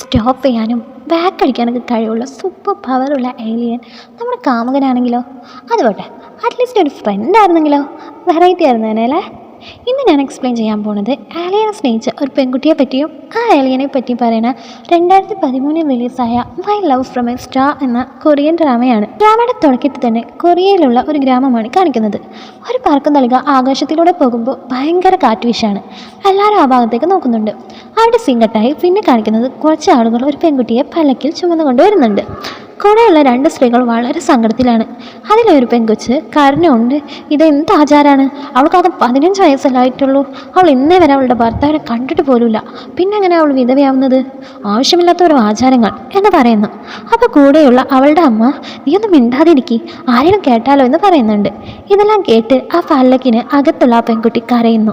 Stop ചെയ്യാനും back അടിക്കാനൊക്കെ കഴിവുള്ള സൂപ്പർ പവറുള്ള ഏലിയൻ നമ്മുടെ കാമുകനാണെങ്കിലോ? അതുപോട്ടെ അറ്റ്ലീസ്റ്റ് ഒരു ഫ്രണ്ട് ആയിരുന്നെങ്കിലോ? വെറൈറ്റി ആയിരുന്നേനെ അല്ലേ? ഇന്ന് ഞാൻ എക്സ്പ്ലെയിൻ ചെയ്യാൻ പോണത് ആലിയനെ സ്നേഹിച്ച ഒരു പെൺകുട്ടിയെ പറ്റിയും ആ ആലിയനെ പറ്റി പറയുന്ന രണ്ടായിരത്തി പതിമൂന്നിൽ റിലീസായ my love from a star എന്ന കൊറിയൻ ഡ്രാമയാണ് ഡ്രാമയുടെ തുടക്കത്തിൽ തന്നെ കൊറിയയിലുള്ള ഒരു ഗ്രാമമാണ് കാണിക്കുന്നത്. ഒരു പറക്കം നൽകുക ആകാശത്തിലൂടെ പോകുമ്പോൾ ഭയങ്കര കാറ്റുവീശാണ് എല്ലാവരും ആ ഭാഗത്തേക്ക് നോക്കുന്നുണ്ട്. അവിടെ സിംഗട്ടായി പിന്നെ കാണിക്കുന്നത് കുറച്ച് ആളുകൾ ഒരു പെൺകുട്ടിയെ പല്ലക്കിൽ ചുമന്നുകൊണ്ട് വരുന്നുണ്ട്. കൂടെയുള്ള രണ്ട് സ്ത്രീകൾ വളരെ സങ്കടത്തിലാണ്. അതിലൊരു പെൺകൊച്ച് കരഞ്ഞുകൊണ്ട് ഇതെന്ത് ആചാരമാണ് ആചാരമാണ് അത് പതിനഞ്ച് വയസ്സല്ലായിട്ടുള്ളൂ. അവൾ ഇന്നേ വരെ അവളുടെ ഭർത്താവിനെ കണ്ടിട്ട് പോലുമില്ല. പിന്നെ അങ്ങനെ അവൾ വിധവയാവുന്നത്? ആവശ്യമില്ലാത്ത ഒരു ആചാരങ്ങൾ എന്ന് പറയുന്നു. അപ്പോൾ കൂടെയുള്ള അവളുടെ അമ്മ നീ ഒന്നും മിണ്ടാതിരിക്കി. ആരെങ്കിലും കേട്ടാലോ? എന്ന് പറയുന്നുണ്ട്. ഇതെല്ലാം കേട്ട് ആ പല്ലക്കിന് അകത്തുള്ള ആ പെൺകുട്ടി കരയുന്നു.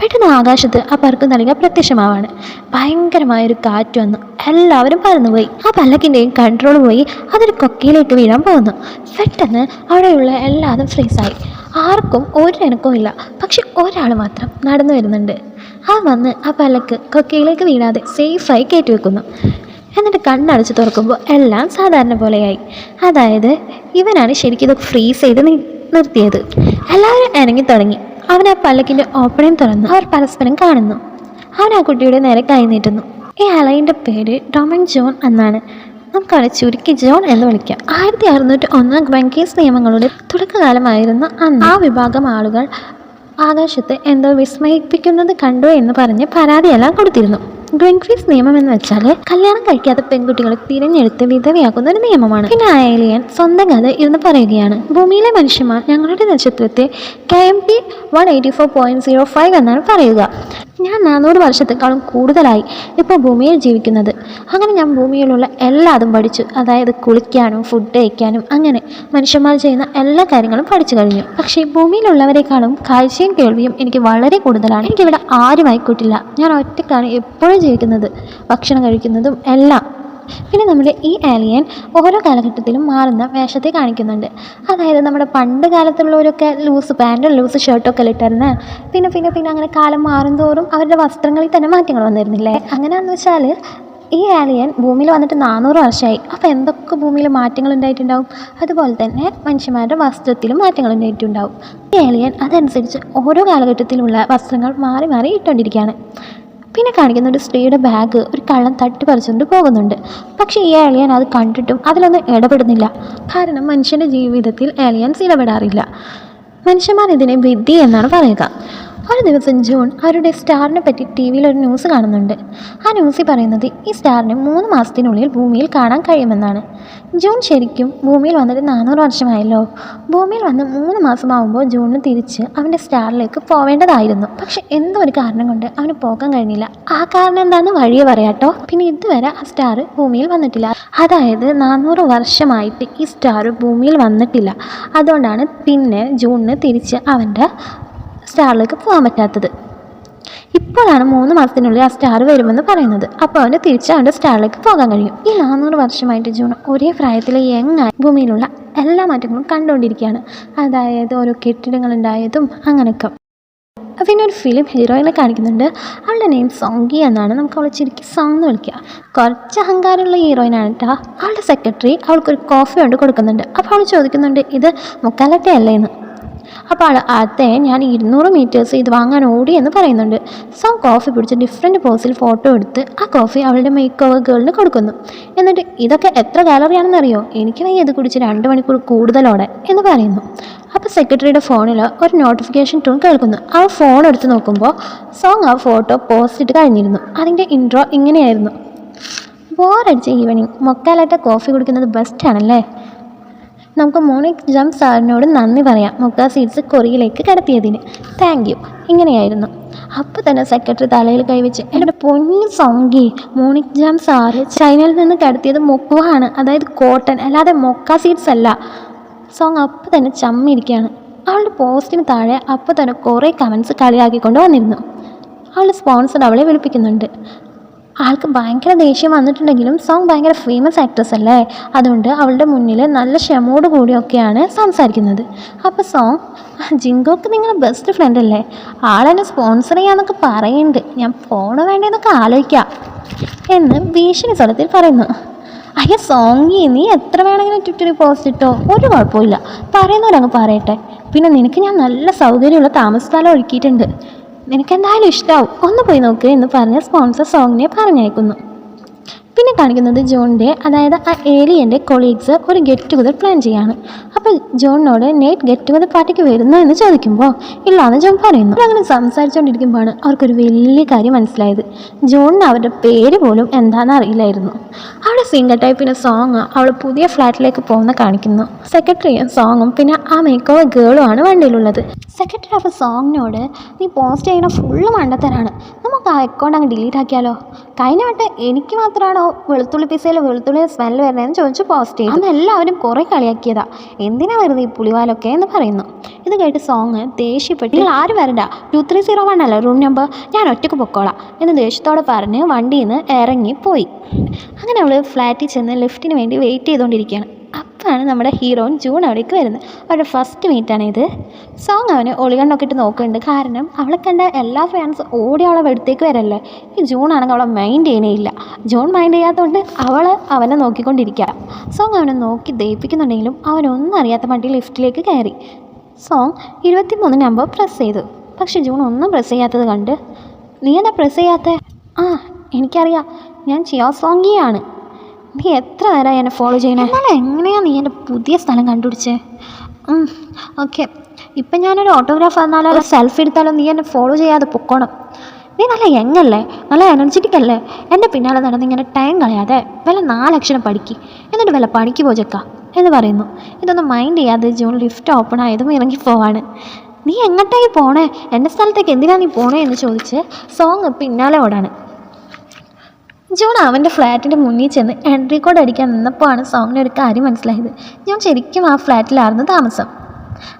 പെട്ടെന്ന് ആകാശത്ത് ആ പറക്ക് നൽകിയ പ്രത്യക്ഷമാവാണ്. ഭയങ്കരമായൊരു കാറ്റ് വന്നു. എല്ലാവരും പറന്നുപോയി ആ പല്ലക്കിന്റെയും കൺട്രോൾ പോയി. അതൊരു കൊക്കയിലേക്ക് വീഴാൻ പോകുന്നു പെട്ടെന്ന് അവിടെയുള്ള എല്ലാതും ഫ്രീസായി ആർക്കും ഒരു ഇണക്കവും ഇല്ല. പക്ഷെ ഒരാൾ മാത്രം നടന്നു വരുന്നുണ്ട്. ആ വന്ന് ആ പല്ലക്ക് കൊക്കയിലേക്ക് വീഴാതെ സേഫായി കയറ്റി വെക്കുന്നു. എന്നിട്ട് കണ്ണടച്ച് തുറക്കുമ്പോൾ എല്ലാം സാധാരണ പോലെയായി. അതായത് ഇവനാണ് ശരിക്കും ഇത് ഫ്രീസ് ചെയ്ത് നിർത്തിയത്. എല്ലാവരും ഇറങ്ങി തുടങ്ങി. അവൻ ആ പല്ലക്കിന്റെ ഓപ്പണയും തുറന്ന്. അവർ പരസ്പരം കാണുന്നു. അവൻ ആ കുട്ടിയുടെ നേരെ കൈ നീട്ടുന്നു. ഈ അലൈന്റെ പേര് ഡൊമൻ ജോൺ എന്നാണ്. നമുക്കവിടെ ചുരുക്കി ജോൺ എന്ന് വിളിക്കാം. ആയിരത്തി അറുന്നൂറ്റി ഒന്ന് ഗ്വൻകേസ് നിയമങ്ങളുടെ തുടക്കകാലമായിരുന്നു അന്ന് ആ വിഭാഗം ആളുകൾ ആകാശത്തെ എന്തോ വിസ്മയിപ്പിക്കുന്നത് കണ്ടു എന്ന് പറഞ്ഞ് പരാതിയെല്ലാം കൊടുത്തിരുന്നു. ഗ്രിൻഫീസ് നിയമം എന്ന് വെച്ചാൽ കല്യാണം കഴിക്കാത്ത പെൺകുട്ടികളെ തിരഞ്ഞെടുത്ത് വിധവയാക്കുന്ന ഒരു നിയമമാണ്. പിന്നെ ആയാലിയൻ സ്വന്തം കഥ ഇരുന്ന് പറയുകയാണ്. ഭൂമിയിലെ മനുഷ്യന്മാർ ഞങ്ങളുടെ നക്ഷത്രത്തെ K M P one eighty four point zero five എന്നാണ് പറയുക. ഞാൻ നാനൂറ് വർഷത്തെക്കാളും കൂടുതലായി ഇപ്പോൾ ഭൂമിയിൽ ജീവിക്കുന്നത്. അങ്ങനെ ഞാൻ ഭൂമിയിലുള്ള എല്ലാതും പഠിച്ചു. അതായത് കുളിക്കാനും ഫുഡ് കഴിക്കാനും അങ്ങനെ മനുഷ്യന്മാർ ചെയ്യുന്ന എല്ലാ കാര്യങ്ങളും പഠിച്ചു കഴിഞ്ഞു. പക്ഷേ ഭൂമിയിലുള്ളവരെക്കാളും കാഴ്ചയും കേൾവിയും എനിക്ക് വളരെ കൂടുതലാണ്. എനിക്കിവിടെ ആരും ആയിക്കൂട്ടില്ല ഞാൻ ഒറ്റക്കാണ് എപ്പോഴും ജീവിക്കുന്നത് ഭക്ഷണം കഴിക്കുന്നതും എല്ലാം. പിന്നെ നമ്മുടെ ഈ ആലിയൻ ഓരോ കാലഘട്ടത്തിലും മാറുന്ന വേഷത്തെ കാണിക്കുന്നുണ്ട്. അതായത് നമ്മുടെ പണ്ട് കാലത്തുള്ളവരൊക്കെ ലൂസ് പാന്റും ലൂസ് ഷർട്ടൊക്കെ ഇട്ടിരുന്ന് പിന്നെ പിന്നെ പിന്നെ അങ്ങനെ കാലം മാറുന്തോറും അവരുടെ വസ്ത്രങ്ങളിൽ തന്നെ മാറ്റങ്ങൾ വന്നിരുന്നില്ലേ? അങ്ങനെയാണെന്ന് വെച്ചാൽ ഈ ആലിയൻ ഭൂമിയിൽ വന്നിട്ട് നാനൂറ് വർഷമായി. അപ്പോൾ എന്തൊക്കെ ഭൂമിയിൽ മാറ്റങ്ങൾ ഉണ്ടായിട്ടുണ്ടാവും? അതുപോലെ തന്നെ മനുഷ്യന്മാരുടെ വസ്ത്രത്തിലും മാറ്റങ്ങൾ ഉണ്ടായിട്ടുണ്ടാവും. ഈ ആലിയൻ അതനുസരിച്ച് ഓരോ കാലഘട്ടത്തിലുള്ള വസ്ത്രങ്ങൾ മാറി മാറി ഇട്ടുകൊണ്ടിരിക്കുകയാണ്. പിന്നെ കാണിക്കുന്ന ഒരു സ്ത്രീയുടെ ബാഗ് ഒരു കള്ളൻ തട്ടി പറിച്ചുകൊണ്ട് പോകുന്നുണ്ട്. പക്ഷേ ഈ ഏലിയൻ അത് കണ്ടിട്ടും അതിലൊന്നും ഇടപെടുന്നില്ല. കാരണം മനുഷ്യന്റെ ജീവിതത്തിൽ ഏലിയൻസ് ഇടപെടാറില്ല. മനുഷ്യന്മാർ ഇതിനെ വിദ്യ എന്നാണ് പറയുക. ഒരു ദിവസം ജൂൺ അവരുടെ സ്റ്റാറിനെ പറ്റി ടി വിയിൽ ഒരു ന്യൂസ് കാണുന്നുണ്ട്. ആ ന്യൂസിൽ പറയുന്നത് ഈ സ്റ്റാറിന് മൂന്ന് മാസത്തിനുള്ളിൽ ഭൂമിയിൽ കാണാൻ കഴിയുമെന്നാണ്. ജൂൺ ശരിക്കും ഭൂമിയിൽ വന്നിട്ട് നാനൂറ് വർഷമായല്ലോ. ഭൂമിയിൽ വന്ന് മൂന്ന് മാസമാകുമ്പോൾ ജൂണിന് തിരിച്ച് അവന്റെ സ്റ്റാറിലേക്ക് പോവേണ്ടതായിരുന്നു. പക്ഷെ എന്തോ ഒരു കാരണം കൊണ്ട് അവന് പോകാൻ കഴിഞ്ഞില്ല. ആ കാരണം എന്താണെന്ന് വഴിയെ പറയാട്ടോ. പിന്നെ ഇതുവരെ ആ സ്റ്റാർ ഭൂമിയിൽ വന്നിട്ടില്ല. അതായത് നാനൂറ് വർഷമായിട്ട് ഈ സ്റ്റാർ ഭൂമിയിൽ വന്നിട്ടില്ല. അതുകൊണ്ടാണ് പിന്നെ ജൂണിന് തിരിച്ച് അവന്റെ സ്റ്റാറിലേക്ക് പോകാൻ പറ്റാത്തത്. ഇപ്പോഴാണ് മൂന്ന് മാസത്തിനുള്ളിൽ ആ സ്റ്റാർ വരുമെന്ന് പറയുന്നത്. അപ്പോൾ അവന് തിരിച്ച് അവന്റെ സ്റ്റാറിലേക്ക് പോകാൻ കഴിയും. ഈ നാനൂറ് വർഷമായിട്ട് ജൂൺ ഒരേ പ്രായത്തിൽ യങ്ങായി ഭൂമിയിലുള്ള എല്ലാ മാറ്റങ്ങളും കണ്ടുകൊണ്ടിരിക്കുകയാണ്. അതായത് ഓരോ കെട്ടിടങ്ങളുണ്ടായതും അങ്ങനെയൊക്കെ. പിന്നെ ഒരു ഫിലിം ഹീറോയിനെ കാണിക്കുന്നുണ്ട്. അവളുടെ നെയിം സോങ്കി എന്നാണ്. നമുക്ക് അവളെ ചുരുക്കി സോങ് എന്ന് വിളിക്കുക കുറച്ച് അഹങ്കാരമുള്ള ഹീറോയിനാണ് കേട്ടോ അവളുടെ സെക്രട്ടറി അവൾക്കൊരു കോഫി കൊണ്ട് കൊടുക്കുന്നുണ്ട്. അപ്പോൾ അവൾ ചോദിക്കുന്നുണ്ട് ഇത് മുക്കാലത്തെ അല്ലേ എന്ന്? അപ്പോൾ അതെ ഞാൻ ഇരുന്നൂറ് മീറ്റേഴ്സ് ഇത് വാങ്ങാൻ ഓടി എന്ന് പറയുന്നുണ്ട്. സോ കോഫി പിടിച്ച് ഡിഫറെന്റ് പോസിൽ ഫോട്ടോ എടുത്ത് ആ കോഫി അവളുടെ മേക്ക് ഓവർ ഗേളിന് കൊടുക്കുന്നു. എന്നിട്ട് ഇതൊക്കെ എത്ര കാലറിയാണെന്ന് അറിയോ എനിക്ക് വയ്യ ഇത് കുടിച്ച് രണ്ട് മണിക്കൂർ കൂടുതലോടെ എന്ന് പറയുന്നു. അപ്പോൾ സെക്രട്ടറിയുടെ ഫോണിൽ ഒരു നോട്ടിഫിക്കേഷൻ ടൂൺ കേൾക്കുന്നു. ആ ഫോൺ എടുത്ത് നോക്കുമ്പോൾ സോങ് ആ ഫോട്ടോ പോസ്റ്റ് ഇട്ട് കഴിഞ്ഞിരുന്നു. അതിന്റെ ഇൻട്രോ ഇങ്ങനെയായിരുന്നു. ബോറടിച്ച ഈവനിങ് മൊക്കാലാട്ട കോഫി കുടിക്കുന്നത് ബെസ്റ്റാണല്ലേ നമുക്ക് മോണിക് ജം സാറിനോട് നന്ദി പറയാം. മുക്ക സീറ്റ്സ് കൊറിയയിലേക്ക് കടത്തിയതിന്. താങ്ക് യു ഇങ്ങനെയായിരുന്നു. അപ്പോൾ തന്നെ സെക്രട്ടറി തലയിൽ കൈവച്ച് എന്റെ പൊന്നു സോങ്കി മോണിക് ജാം സാറ് ചൈനയിൽ നിന്ന് കടത്തിയത് മൊക്കുവാണ്. അതായത് കോട്ടൺ അല്ലാതെ മൊക്ക സീഡ്സ് അല്ല. സോങ് അപ്പോൾ തന്നെ ചമ്മിരിക്കുകയാണ് അവളുടെ പോസ്റ്റിന് താഴെ അപ്പോൾ തന്നെ കുറേ കമൻസ് കളിയാക്കിക്കൊണ്ട് വന്നിരുന്നു. അവളുടെ സ്പോൺസർ അവളെ വിളിപ്പിക്കുന്നുണ്ട്. ആൾക്ക് ഭയങ്കര ദേഷ്യം വന്നിട്ടുണ്ടെങ്കിലും സോങ് ഭയങ്കര ഫേമസ് ആക്ട്രസ് അല്ലേ? അതുകൊണ്ട് അവളുടെ മുന്നിൽ നല്ല ക്ഷമയോട് കൂടിയൊക്കെയാണ് സംസാരിക്കുന്നത്. അപ്പോൾ സോങ് ജിങ്കോക്ക് നിങ്ങൾ ബെസ്റ്റ് ഫ്രണ്ട് അല്ലേ? ആളെന്നെ സ്പോൺസർ ചെയ്യാന്നൊക്കെ പറയുന്നുണ്ട് ഞാൻ പോണോ വേണ്ടേന്നൊക്കെ ആലോചിക്കാം എന്ന് ഭീഷണി സ്വരത്തിൽ പറയുന്നു. അയ്യ സോങ്ങി നീ എത്ര വേണമെങ്കിലും ട്വിറ്ററിൽ പോസ്റ്റ് ഇട്ടോ? ഒരു കുഴപ്പമില്ല പറയുന്നവരങ്ങ് പറയട്ടെ. പിന്നെ നിനക്ക് ഞാൻ നല്ല സൗകര്യമുള്ള താമസ സ്ഥലം ഒരുക്കിയിട്ടുണ്ട്. നിനക്ക് എന്തായാലും ഇഷ്ടമാവും ഒന്ന് പോയി നോക്ക് എന്ന് പറഞ്ഞ സ്പോൺസർ സോങ്ങിനെ പറഞ്ഞയക്കുന്നു. പിന്നെ കാണിക്കുന്നത് ജോണിന്റെ അതായത് ആ ഏലിയന്റെ കൊളീഗ്സ് ഒരു ഗെറ്റ് ടുഗദർ പ്ലാൻ ചെയ്യാണ്. അപ്പോൾ ജോണിനോട് നൈറ്റ് ഗെറ്റ് ടുഗദർ പാർട്ടിക്ക് വരുന്നു? എന്ന് ചോദിക്കുമ്പോൾ ഇല്ലാന്ന് ജോൺ പറയുന്നു. അങ്ങനെ സംസാരിച്ചുകൊണ്ടിരിക്കുമ്പോഴാണ് അവർക്കൊരു വലിയ കാര്യം മനസ്സിലായത്. ജോണിന് അവരുടെ പേര് പോലും എന്താണെന്ന് അറിയില്ലായിരുന്നു. അവിടെ സിംഗർ ടൈപ്പിന്റെ സോങ് അവൾ പുതിയ ഫ്ലാറ്റിലേക്ക് പോകുന്ന കാണിക്കുന്നു. സെക്രട്ടറിയും സോങ്ങും പിന്നെ ആ മേക്കോവർ ഗേളും ആണ് വണ്ടിയിലുള്ളത്. സെക്രട്ടറി അപ്പോൾ സോങ്ങിനോട് നീ പോസ്റ്റ് ചെയ്യണ ഫുള്ള് മണ്ടത്തരാണ്. നമുക്ക് ആ അക്കൗണ്ട് അങ്ങ് ഡിലീറ്റ് ആക്കിയാലോ? കഴിഞ്ഞ വട്ടം എനിക്ക് മാത്രമാണോ വെളുത്തുള്ളി പിസയിൽ വെളുത്തുള്ളി സ്മെല്ല് വരുന്നതെന്ന് ചോദിച്ച് പോസ്റ്റ് ചെയ്തു അന്ന് എല്ലാവരും കുറേ കളിയാക്കിയതാ. എന്തിനാ വരുന്നത് ഈ പുളിവാലൊക്കെ എന്ന് പറയുന്നു. ഇത് കേട്ട് സോങ് ദേഷ്യപ്പെട്ട്. നിങ്ങൾ ആരും വരണ്ട? ടു ത്രീ സീറോ വൺ അല്ല റൂം നമ്പർ ഞാൻ ഒറ്റയ്ക്ക് പൊക്കോളാം. എന്ന് ദേഷ്യത്തോടെ പറഞ്ഞ് വണ്ടിയിൽ നിന്ന് ഇറങ്ങി പോയി അങ്ങനെ അവൾ ഫ്ലാറ്റിൽ ചെന്ന് ലിഫ്റ്റിന് വേണ്ടി വെയിറ്റ് ചെയ്തുകൊണ്ടിരിക്കുകയാണ് അപ്പോഴാണ് നമ്മുടെ ഹീറോയിൻ ജൂൺ അവിടേക്ക് വരുന്നത്. അവരുടെ ഫസ്റ്റ് മീറ്റാണ് ഇത്. സോങ് അവന് ഒളികണ്ണൊക്കെ ഇട്ട് നോക്കുന്നുണ്ട്. കാരണം അവളെ കണ്ട എല്ലാ ഫാൻസ് ഓടി അവളെ അടുത്തേക്ക് വരല്ലേ? ഈ ജൂൺ ആണെങ്കിൽ അവളെ മൈൻഡ് ചെയ്യണേ ഇല്ല. ജൂൺ മൈൻഡ് ചെയ്യാത്തതുകൊണ്ട് അവൾ അവനെ നോക്കിക്കൊണ്ടിരിക്കുക. സോങ് അവനെ നോക്കി ദയിപ്പിക്കുന്നുണ്ടെങ്കിലും അവനൊന്നും അറിയാത്ത മട്ടി ലിഫ്റ്റിലേക്ക് കയറി. സോങ് ഇരുപത്തി മൂന്ന് നമ്പർ പ്രസ് ചെയ്തു. പക്ഷേ ജൂൺ ഒന്നും പ്രസ് ചെയ്യാത്തത് കണ്ട് നീ എന്താ പ്രസ് ചെയ്യാത്ത? ആ എനിക്കറിയാം. ഞാൻ ചിയോ സോങ്ങിയാണ് നീ എത്ര നേരമായി എന്നെ ഫോളോ ചെയ്യണേ? എന്നാലും എങ്ങനെയാണ് നീ എന്റെ പുതിയ സ്ഥലം കണ്ടുപിടിച്ചേ? ഓക്കെ ഇപ്പം ഞാനൊരു ഓട്ടോഗ്രാഫ് തന്നാലോ ഒരു സെൽഫി എടുത്താലോ? നീ എന്നെ ഫോളോ ചെയ്യാതെ പൊക്കോണം. നീ നല്ല യങ്ങല്ലേ നല്ല എനർജറ്റിക് അല്ലേ? എന്റെ പിന്നാലെ നടന്ന് ഇങ്ങനെ ടൈം കളയാതെ വല്ല നാലക്ഷരം പഠിക്ക്. എന്നിട്ട് വല്ല പണിക്ക് പോചക്ക എന്ന് പറയുന്നു. ഇതൊന്നും മൈൻഡ് ചെയ്യാതെ ജൂൺ ലിഫ്റ്റ് ഓപ്പൺ ആയതും ഇറങ്ങി പോവാണ്. നീ എങ്ങോട്ടായി പോണേ? എന്റെ സ്ഥലത്തേക്ക് എന്തിനാണ് നീ പോണേ എന്ന് ചോദിച്ച് സോങ് പിന്നാലെ ഓടാണ്. ജോൺ അവന്റെ ഫ്ലാറ്റിന്റെ മുന്നിൽ ചെന്ന് എൻട്രി കോഡ് അടിക്കാൻ നിന്നപ്പോഴാണ് സോങ്ങിന് ഒരു കാര്യം മനസ്സിലായത്. ഞാൻ ശരിക്കും ആ ഫ്ലാറ്റിലായിരുന്നു താമസം.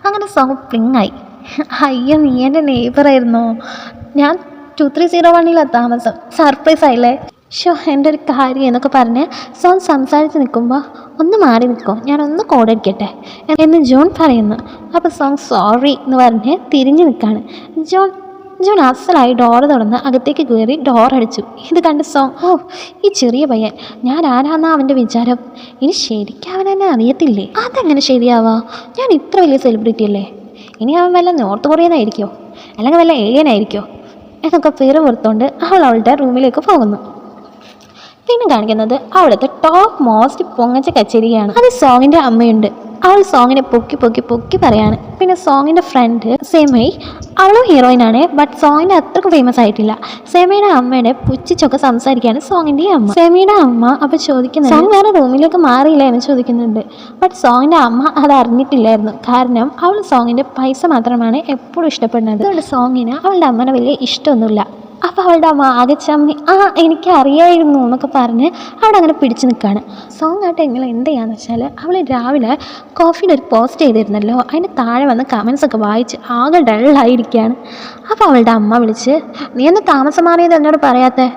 അങ്ങനെ സോങ് പ്രിങ്ങായി. അയ്യോ നീ എന്റെ നെയ്ബറായിരുന്നോ ഞാൻ ടു ത്രീ സീറോ വണ്ണിലാണ് താമസം. സർപ്രൈസ് ആയില്ലേ? ഷോ എന്റെ ഒരു കാര്യം എന്നൊക്കെ പറഞ്ഞ് സോങ് സംസാരിച്ച് നിൽക്കുമ്പോൾ ഒന്ന് മാറി നിൽക്കോ. ഞാനൊന്ന് കോഡ് അടിക്കട്ടെ? എന്ന് ജോൺ പറയുന്നു. അപ്പോൾ സോങ് സോറി എന്ന് പറഞ്ഞ് തിരിഞ്ഞ് നിൽക്കുകയാണ് ജോൺ ജോൺ അസലായി ഡോർ തുറന്ന് അകത്തേക്ക് കയറി ഡോർ അടിച്ചു. ഇത് കണ്ട് സോങ് ഓ ഈ ചെറിയ പയ്യൻ. ഞാൻ ആരാന്നാ അവന്റെ വിചാരം? ഇനി ശരിക്കും അവൻ എന്നെ അറിയത്തില്ലേ? അതെങ്ങനെ ശരിയാവാ? ഞാൻ ഇത്ര വലിയ സെലിബ്രിറ്റി അല്ലേ? ഇനി അവൻ വല്ല നോർത്ത് കൊറിയനായിരിക്കോ? അല്ലെങ്കിൽ വല്ല ഏലിയൻ ആയിരിക്കോ? എന്നൊക്കെ പേര് പുറത്തുകൊണ്ട് അവൾ അവളുടെ റൂമിലേക്ക് പോകുന്നു. പിന്നെ കാണിക്കുന്നത് അവിടുത്തെ ടോപ്പ് മോസ്റ്റ് പൊങ്ങച്ച കച്ചേരിയാണ്. അത് സോങ്ങിന്റെ അമ്മയുണ്ട്. അവൾ സോങ്ങിനെ പൊക്കി പൊക്കി പൊക്കി പറയാണ്. പിന്നെ സോങ്ങിന്റെ ഫ്രണ്ട് സെമൈ അവളും ഹീറോയിനാണ് ബട്ട് സോങ്ങിന്റെ അത്രയ്ക്ക് ഫേമസ് ആയിട്ടില്ല. സെമയുടെ അമ്മയുടെ പുച്ഛിച്ചൊക്കെ സംസാരിക്കുകയാണ് സോങ്ങിന്റെ അമ്മ. സെമയുടെ അമ്മ അപ്പോൾ ചോദിക്കുന്നത് സോങ് വേറെ റൂമിലേക്ക് മാറിയില്ല? എന്ന് ചോദിക്കുന്നുണ്ട്. ബട്ട് സോങ്ങിന്റെ അമ്മ അത് അറിഞ്ഞിട്ടില്ലായിരുന്നു. കാരണം അവൾ സോങ്ങിന്റെ പൈസ മാത്രമാണ് എപ്പോഴും ഇഷ്ടപ്പെടുന്നത്. അതുകൊണ്ട് സോങ്ങിന് അവളുടെ അമ്മനെ വലിയ ഇഷ്ടമൊന്നുമില്ല. അപ്പോൾ അവളുടെ അമ്മ ആകെ ചമ്മി ആ എനിക്കറിയായിരുന്നു എന്നൊക്കെ പറഞ്ഞ് അവിടെ അങ്ങനെ പിടിച്ചു നിൽക്കുകയാണ് സോങ് ആയിട്ട് എങ്ങനെ എന്ത് ചെയ്യാന്ന് വെച്ചാൽ അവൾ രാവിലെ കോഫിയുടെ ഒരു പോസ്റ്റ് ചെയ്തിരുന്നല്ലോ അതിന്റെ താഴെ വന്ന് കമൻസ് ഒക്കെ വായിച്ച് ആകെ ഡള്ളായിരിക്കുകയാണ് അപ്പോൾ അവളുടെ അമ്മ വിളിച്ച് നീ ഒന്ന് താമസം മാറിയത് എന്നോട് പറയാത്തേ?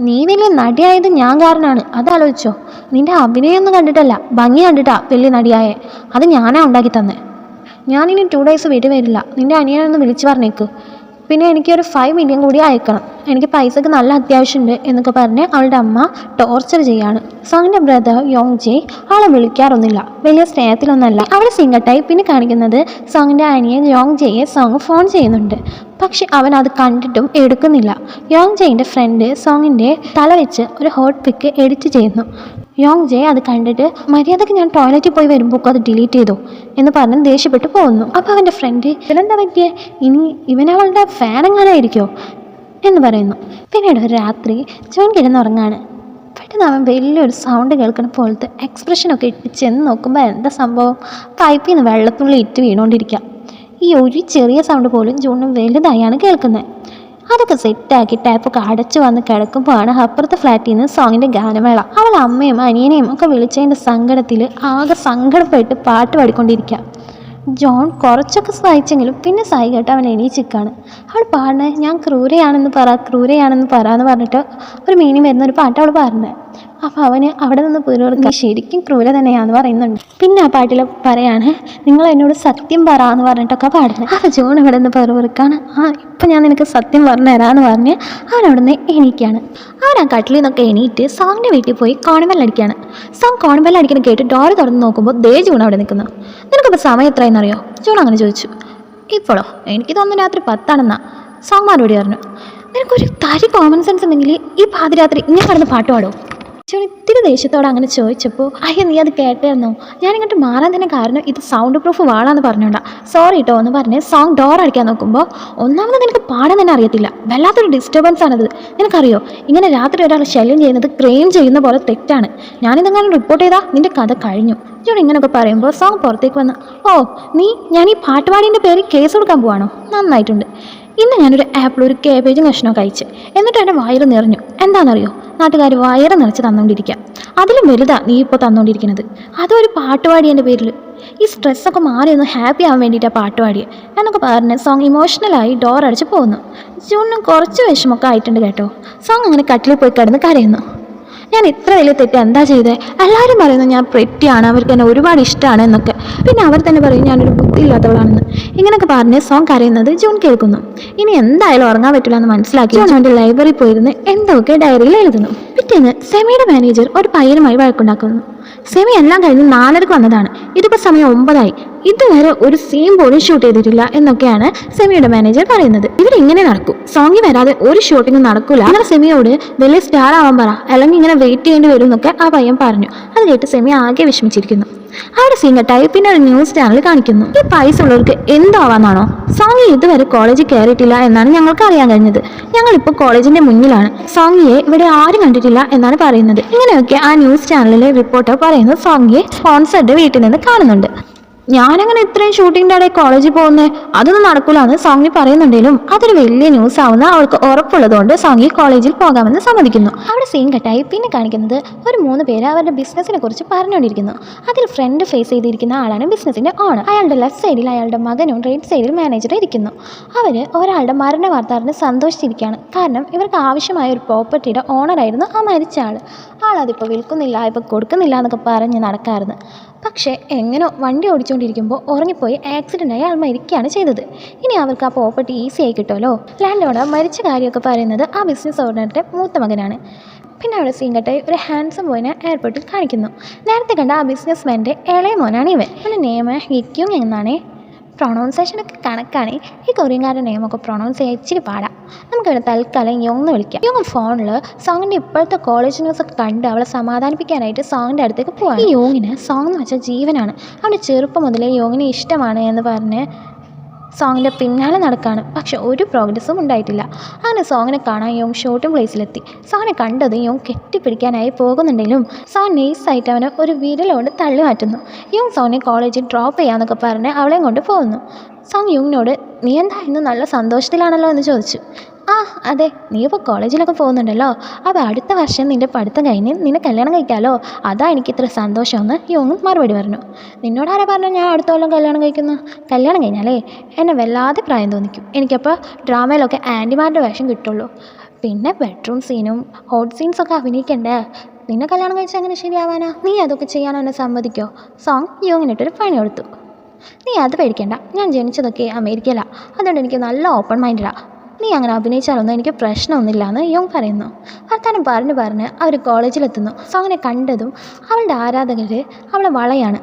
നീ വലിയ നടിയായത് ഞാൻ കാരണമാണ് അതാലോചിച്ചോ. നിന്റെ അഭിനയമൊന്നും കണ്ടിട്ടല്ല ഭംഗി കണ്ടിട്ടാ വലിയ നടിയായെ. അത് ഞാനാ ഉണ്ടാക്കി തന്നെ. ഞാനിനി ടു ഡേയ്സ് വീട്ടിൽ വരില്ല. നിന്റെ അനിയനൊന്ന് വിളിച്ചു പറഞ്ഞേക്ക്. പിന്നെ എനിക്കൊരു ഫൈവ് മില്യൺ കൂടി അയക്കണം. എനിക്ക് പൈസക്ക് നല്ല അത്യാവശ്യമുണ്ട് എന്നൊക്കെ പറഞ്ഞ് അവളുടെ അമ്മ ടോർച്ചർ ചെയ്യാണ്. സോങ്ങിന്റെ ബ്രദർ യോങ് ജെ അവളെ വിളിക്കാറൊന്നുമില്ല. വലിയ സ്നേഹത്തിലൊന്നല്ല അവൾ സിംഗട്ടായി പിന്നെ കാണിക്കുന്നത് സോങ്ങിന്റെ അനിയൻ യോങ് ജെയെ സോങ് ഫോൺ ചെയ്യുന്നുണ്ട്. പക്ഷെ അവൻ അത് കണ്ടിട്ടും എടുക്കുന്നില്ല. യോങ് ജെയിന്റെ ഫ്രണ്ട് സോങ്ങിന്റെ തല വെച്ച് ഒരു ഹോട്ട് പിക്ക് എഡിറ്റ് ചെയ്യുന്നു. യോങ് ജെ അത് കണ്ടിട്ട് മര്യാദയ്ക്ക് ഞാൻ ടോയ്ലറ്റിൽ പോയി വരുമ്പോൾ അത് ഡിലീറ്റ് ചെയ്തു എന്ന് പറഞ്ഞ് ദേഷ്യപ്പെട്ട് പോകുന്നു. അപ്പോൾ അവന്റെ ഫ്രണ്ട് ഇവനെന്താ പറ്റിയേ? ഇനി ഇവനവളുടെ ഫാൻ എങ്ങാനായിരിക്കോ എന്ന് പറയുന്നു. പിന്നീട് ഒരു രാത്രി ജോൺ കിടന്നുറങ്ങാണ് പെട്ടെന്ന് അവൻ വലിയൊരു സൗണ്ട് കേൾക്കുന്ന പോലത്തെ എക്സ്പ്രഷനൊക്കെ ഇട്ട് ചെന്ന് നോക്കുമ്പോൾ എന്താ സംഭവം? പൈപ്പിൽ നിന്ന് വെള്ളത്തുള്ളി ഇട്ട് വീണുകൊണ്ടിരിക്കുക ഈ ഒരു ചെറിയ സൗണ്ട് പോലും ജൂണിന് വലുതായാണ് കേൾക്കുന്നത് അതൊക്കെ സെറ്റാക്കി ടാപ്പൊക്കെ അടച്ചു വന്ന് കിടക്കുമ്പോഴാണ് അപ്പുറത്തെ ഫ്ലാറ്റിൽ നിന്ന് സോങ്ങിന്റെ ഗാനമേള. അവൾ അമ്മയും അനിയനെയും ഒക്കെ വിളിച്ചതിന്റെ സങ്കടത്തിൽ ആകെ സങ്കടപ്പെട്ട് പാട്ട് പാടിക്കൊണ്ടിരിക്കുക. ജോൺ കുറച്ചൊക്കെ സഹായിച്ചെങ്കിലും പിന്നെ സായി കേട്ട് അവൻ എണീച്ചിക്കാണ് അവൾ പാടണേ ഞാൻ ക്രൂരയാണെന്ന് പറ ക്രൂരയാണെന്ന് പറ എന്ന് പറഞ്ഞിട്ട് ഒരു മീനിങ് വരുന്ന ഒരു പാട്ട് അവൾ പാടുന്നത്. അപ്പോൾ അവന് അവിടെ നിന്ന് പുരോർക്ക ശരിക്കും ക്രൂര തന്നെയാണെന്ന് പറയുന്നുണ്ട്. പിന്നെ ആ പാട്ടിൽ പറയാണ് നിങ്ങൾ എന്നോട് സത്യം പറ എന്ന് പറഞ്ഞിട്ടൊക്കെ പാടുന്നത്. ആ ജോൺ ഇവിടെ നിന്ന് പെറുപിറുക്കാണ് ആ ഇപ്പം ഞാൻ നിനക്ക് സത്യം പറഞ്ഞു തരാമെന്ന് പറഞ്ഞ് അവൻ അവിടെ എണീക്കാണ്. അവൻ ആ കട്ടിലിൽ നിന്നൊക്കെ എണീറ്റ് സാങ്ങിന്റെ വീട്ടിൽ പോയി കോണിബെൽ അടിക്കുകയാണ് സാങ് കോണിബെൽ അടിക്കുന്ന കേട്ട് ഡോർ തുറന്ന് നോക്കുമ്പോൾ ദേ ജൂൺ അവിടെ നിൽക്കുന്നു. നിനക്കിപ്പോൾ സമയം എത്രയെന്നറിയോ ജൂൺ അങ്ങനെ ചോദിച്ചു. ഇപ്പോഴോ? എനിക്ക് തോന്നുന്നു രാത്രി പത്താണെന്നാ. സാങ് മറുപടി പറഞ്ഞു. നിനക്കൊരു തരി കോമൺ സെൻസ് ഉണ്ടെങ്കിൽ ഈ പാതിരാത്രി ഇങ്ങനെ കടന്ന് പാട്ട് പാടോ? ജോൺ ഇത്തിരി ദേഷ്യത്തോടെ അങ്ങനെ ചോദിച്ചപ്പോൾ അയ്യ നീ അത് കേട്ടായിരുന്നോ ഞാൻ ഇങ്ങോട്ട് മാറാൻ തന്നെ കാരണം ഇത് സൗണ്ട് പ്രൂഫ് വാളാന്ന് പറഞ്ഞോണ്ടാ. സോറി കേട്ടോ എന്ന് പറഞ്ഞ് സോങ് ഡോർ അടിക്കാൻ നോക്കുമ്പോൾ ഒന്നാമത് നിനക്ക് പാടാൻ തന്നെ അറിയത്തില്ല. വല്ലാത്തൊരു ഡിസ്റ്റർബൻസ് ആണത്. നിനക്കറിയോ? ഇങ്ങനെ രാത്രി ഒരാൾ ശല്യം ചെയ്യുന്നത് ക്രെയിം ചെയ്യുന്ന പോലെ തെറ്റാണ്. ഞാനിതെങ്ങനെ റിപ്പോർട്ട് ചെയ്താൽ നിന്റെ കഥ കഴിഞ്ഞു. ജോൺ ഇങ്ങനെയൊക്കെ പറയുമ്പോൾ സോങ് പുറത്തേക്ക് വന്ന് ഓ നീ ഞാൻ ഈ പാട്ടുപാടിന്റെ പേര് കേസ് കൊടുക്കാൻ പോവാണോ? നന്നായിട്ടുണ്ട്. ഇന്ന് ഞാനൊരു ആപ്പിൾ ഒരു കേബേജ് കഷ്ണമൊക്കെ കഴിച്ച്. എന്നിട്ട് എന്റെ വയറ് നിറഞ്ഞു. എന്താണെന്നറിയോ? നാട്ടുകാർ വയറ് നിറച്ച് തന്നുകൊണ്ടിരിക്കുക അതിലും വലുതാ നീ ഇപ്പോൾ തന്നുകൊണ്ടിരിക്കുന്നത് അതും ഒരു പാട്ടുപാടി എന്റെ പേരിൽ ഈ സ്ട്രെസ്സൊക്കെ മാറി ഒന്ന് ഹാപ്പി ആവാൻ വേണ്ടിയിട്ടാണ് പാട്ടുപാടിയത് എന്നൊക്കെ പറഞ്ഞ് സോങ് ഇമോഷണലായി ഡോർ അടിച്ച് പോകുന്നു ജൂണിനും കുറച്ച് വിഷമൊക്കെ ആയിട്ടുണ്ട് കേട്ടോ. സോങ് അങ്ങനെ കട്ടിലിൽ പോയി കിടന്ന് കരയുന്നു. ഞാൻ ഇത്ര വലിയ തെറ്റ് എന്താ ചെയ്തേ? എല്ലാവരും പറയുന്നു ഞാൻ പ്രെറ്റിയാണ് അവർക്ക് എന്നെ ഒരുപാട് ഇഷ്ടമാണ് എന്നൊക്കെ. പിന്നെ അവർ തന്നെ പറയും ഞാനൊരു ബുദ്ധിയില്ലാത്തവളാണെന്ന്. ഇങ്ങനെയൊക്കെ പറഞ്ഞ് സോങ് കരയുന്നത് ജൂൺ കേൾക്കുന്നു. ഇനി എന്തായാലും ഉറങ്ങാൻ പറ്റില്ല എന്ന് മനസ്സിലാക്കി അവന്റെ ലൈബ്രറി പോയിരുന്ന് എന്തൊക്കെ ഡയറിയിൽ എഴുതുന്നു. പിറ്റേന്ന് സെമിയുടെ മാനേജർ ഒരു പയ്യനുമായി വഴക്കുണ്ടാക്കുന്നു. സെമി എല്ലാം കഴിഞ്ഞ് നാലരക്ക് വന്നതാണ്. ഇതിപ്പോൾ സമയം ഒമ്പതായി. ഇതുവരെ ഒരു സീൻ പോലും ഷൂട്ട് ചെയ്തിട്ടില്ല എന്നൊക്കെയാണ് സെമിയുടെ മാനേജർ പറയുന്നത്. ഇവരിങ്ങനെ നടക്കും. സോങ്ങി വരാതെ ഒരു ഷൂട്ടിംഗ് നടക്കൂല. അങ്ങനെ സെമിയോട് വലിയ സ്റ്റാർ ആവാൻ പറ. അല്ലെങ്കിൽ ഇങ്ങനെ വെയിറ്റ് ചെയ്യേണ്ടി വരും എന്നൊക്കെ ആ പയ്യൻ പറഞ്ഞു. അത് കേട്ട് സെമി ആകെ വിഷമിച്ചിരിക്കുന്നു. അവിടെ സീൻ കട്ടായി പിന്നെ ഒരു ന്യൂസ് ചാനൽ കാണിക്കുന്നു. ഈ പൈസ ഉള്ളവർക്ക് എന്താവാന്നാണോ? സോങ്ങി ഇതുവരെ കോളേജിൽ കയറിയിട്ടില്ല എന്നാണ് ഞങ്ങൾക്ക് അറിയാൻ കഴിഞ്ഞത്. ഞങ്ങൾ ഇപ്പോൾ കോളേജിന്റെ മുന്നിലാണ്. സോങ്ങിയെ ഇവിടെ ആരും കണ്ടിട്ടില്ല എന്നാണ് പറയുന്നത്. ഇങ്ങനെയൊക്കെ ആ ന്യൂസ് ചാനലിലെ റിപ്പോർട്ടർ പറയുന്നത് സോങ്ങിയെ സ്പോൺസറുടെ വീട്ടിൽ നിന്ന് കാണുന്നുണ്ട്. ഞാനങ്ങനെ ഇത്രയും ഷൂട്ടിങ്ങിന്റെ ഇടയിൽ കോളേജിൽ പോകുന്നേ അതൊന്നും നടക്കില്ലാന്ന് സോങ്ങി പറയുന്നുണ്ടെങ്കിലും അതൊരു വലിയ ന്യൂസ് ആവുന്ന അവൾക്ക് ഉറപ്പുള്ളതുകൊണ്ട് സോങ്ങി കോളേജിൽ പോകാമെന്ന് സമ്മതിക്കുന്നു. അവിടെ സീൻ കട്ടായി പിന്നെ കാണിക്കുന്നത് ഒരു മൂന്ന് പേര് അവരുടെ ബിസിനസ്സിനെ കുറിച്ച് പറഞ്ഞുകൊണ്ടിരിക്കുന്നു. അതിൽ ഫ്രണ്ട് ഫേസ് ചെയ്തിരിക്കുന്ന ആളാണ് ബിസിനസ്സിന്റെ ഓണർ അയാളുടെ ലെഫ്റ്റ് സൈഡിൽ അയാളുടെ മകനും റൈറ്റ് സൈഡിൽ മാനേജറും ഇരിക്കുന്നു. അവർ ഒരാളുടെ മരണ വാർത്തറിന് സന്തോഷിച്ചിരിക്കുകയാണ്. കാരണം ഇവർക്ക് ആവശ്യമായ ഒരു പ്രോപ്പർട്ടിയുടെ ഓണറായിരുന്നു ആ മരിച്ച ആൾ ആളതിപ്പോൾ വിൽക്കുന്നില്ല ഇപ്പോൾ കൊടുക്കുന്നില്ല എന്നൊക്കെ പറഞ്ഞ് നടക്കാറുണ്ട് പക്ഷേ എങ്ങനെയോ വണ്ടി ഓടിച്ചുകൊണ്ടിരിക്കുമ്പോൾ ഉറങ്ങിപ്പോയി ആക്സിഡന്റ് ആയി ആൾ മരിക്കുകയാണ് ചെയ്തത്. ഇനി അവർക്ക് ആ പ്രോപ്പർട്ടി ഈസി ആയി കിട്ടുമല്ലോ? ലാൻഡ് ഓണർ മരിച്ച കാര്യമൊക്കെ പറയുന്നത് ആ ബിസിനസ് ഓണറുടെ മൂത്ത മകനാണ്. പിന്നെ അവിടെ സീങ്കട്ടെ ഒരു ഹാൻസം ബോയിനെ എയർപോർട്ടിൽ കാണിക്കുന്നു. നേരത്തെ കണ്ട ആ ബിസിനസ് മാന്റെ ഇളയ മോനാണ് ഇവൻ. അവന്റെ നിയമ ഹിക്യും എന്നാണ്. പ്രൊണൗൺസേഷനൊക്കെ കണക്കാണ്. ഈ കൊറിയൻകാരുടെ നിയമമൊക്കെ പ്രൊണൗൺസ് ചെയ്യാൻ ഇച്ചിരി പാടാം. നമുക്കിവിടെ തൽക്കാലം ഇനി ഒന്ന് വിളിക്കാം. യോങ് ഫോണിൽ സോങ്ങിന്റെ ഇപ്പോഴത്തെ കോളേജ് ന്യൂസ് ഒക്കെ കണ്ട് അവളെ സമാധാനിപ്പിക്കാനായിട്ട് സോങ്ങിന്റെ അടുത്തേക്ക് പോകാം ഈ യോങ്ങിന് സോങ് എന്ന് വെച്ചാൽ ജീവനാണ്. അവന്റെ ചെറുപ്പം മുതലേ യോങ്ങിനെ ഇഷ്ടമാണ് എന്ന് പറഞ്ഞ് സോങ്ങിന്റെ പിന്നാലെ നടക്കുകയാണ് പക്ഷെ ഒരു പ്രോഗ്രസ്സും ഉണ്ടായിട്ടില്ല. അങ്ങനെ സോങ്ങിനെ കാണാൻ യോങ് ഷൂട്ടിംഗ് പ്ലേസിലെത്തി സോങ്ങിനെ കണ്ടത് യോങ് കെട്ടിപ്പിടിക്കാനായി പോകുന്നുണ്ടെങ്കിലും സോങ് നെയ്സായിട്ട് അവനെ ഒരു വിരലുകൊണ്ട് തള്ളി മാറ്റുന്നു യോങ് സോങ്ങിനെ കോളേജിൽ ഡ്രോപ്പ് ചെയ്യാമെന്നൊക്കെ പറഞ്ഞ് അവളെയും കൊണ്ട് പോകുന്നു. സോങ് യോങ്ങിനോട് നീ എന്താ ഇന്ന് നല്ല സന്തോഷത്തിലാണല്ലോ? എന്ന് ചോദിച്ചു. ആ അതെ. നീ ഇപ്പോൾ കോളേജിലൊക്കെ പോകുന്നുണ്ടല്ലോ. അപ്പോൾ അടുത്ത വർഷം നിന്റെ പഠിത്തം കഴിഞ്ഞ് നിന്നെ കല്യാണം കഴിക്കാമല്ലോ അതാ എനിക്ക് ഇത്ര സന്തോഷമെന്ന് യോങ് മറുപടി പറഞ്ഞു. നിന്നോട് ആരാ പറഞ്ഞു ഞാൻ അടുത്ത കൊല്ലം കല്യാണം കഴിക്കുന്നു? കല്യാണം കഴിഞ്ഞാലേ എന്നെ വല്ലാതെ പ്രായം തോന്നിക്കും. എനിക്കപ്പോൾ ഡ്രാമയിലൊക്കെ ആന്റിമാരുടെ വേഷം കിട്ടുള്ളൂ. പിന്നെ ബെഡ്റൂം സീനും ഹോട്ട് സീൻസൊക്കെ അഭിനയിക്കണ്ടേ? നിന്നെ കല്യാണം കഴിച്ചാൽ അങ്ങനെ ശരിയാവാനാ? നീ അതൊക്കെ ചെയ്യാനോ എന്നെ സമ്മതിക്കോ? സോങ് യോങ്ങിനിട്ടൊരു പണി കൊടുത്തു. നീ അത് പേടിക്കണ്ട. ഞാൻ ജനിച്ചതൊക്കെ അമേരിക്കയിലാണ് അതുകൊണ്ട് എനിക്ക് നല്ല ഓപ്പൺ മൈൻഡാണ് നീ അങ്ങനെ അഭിനയിച്ചാലൊന്നും എനിക്ക് പ്രശ്നമൊന്നുമില്ല എന്ന് യോങ് പറയുന്നു. വർത്താനം പറഞ്ഞു പറഞ്ഞ് അവർ കോളേജിലെത്തുന്നു. സോങ്ങിനെ കണ്ടതും അവളുടെ ആരാധകർ അവളെ വളയാണ്.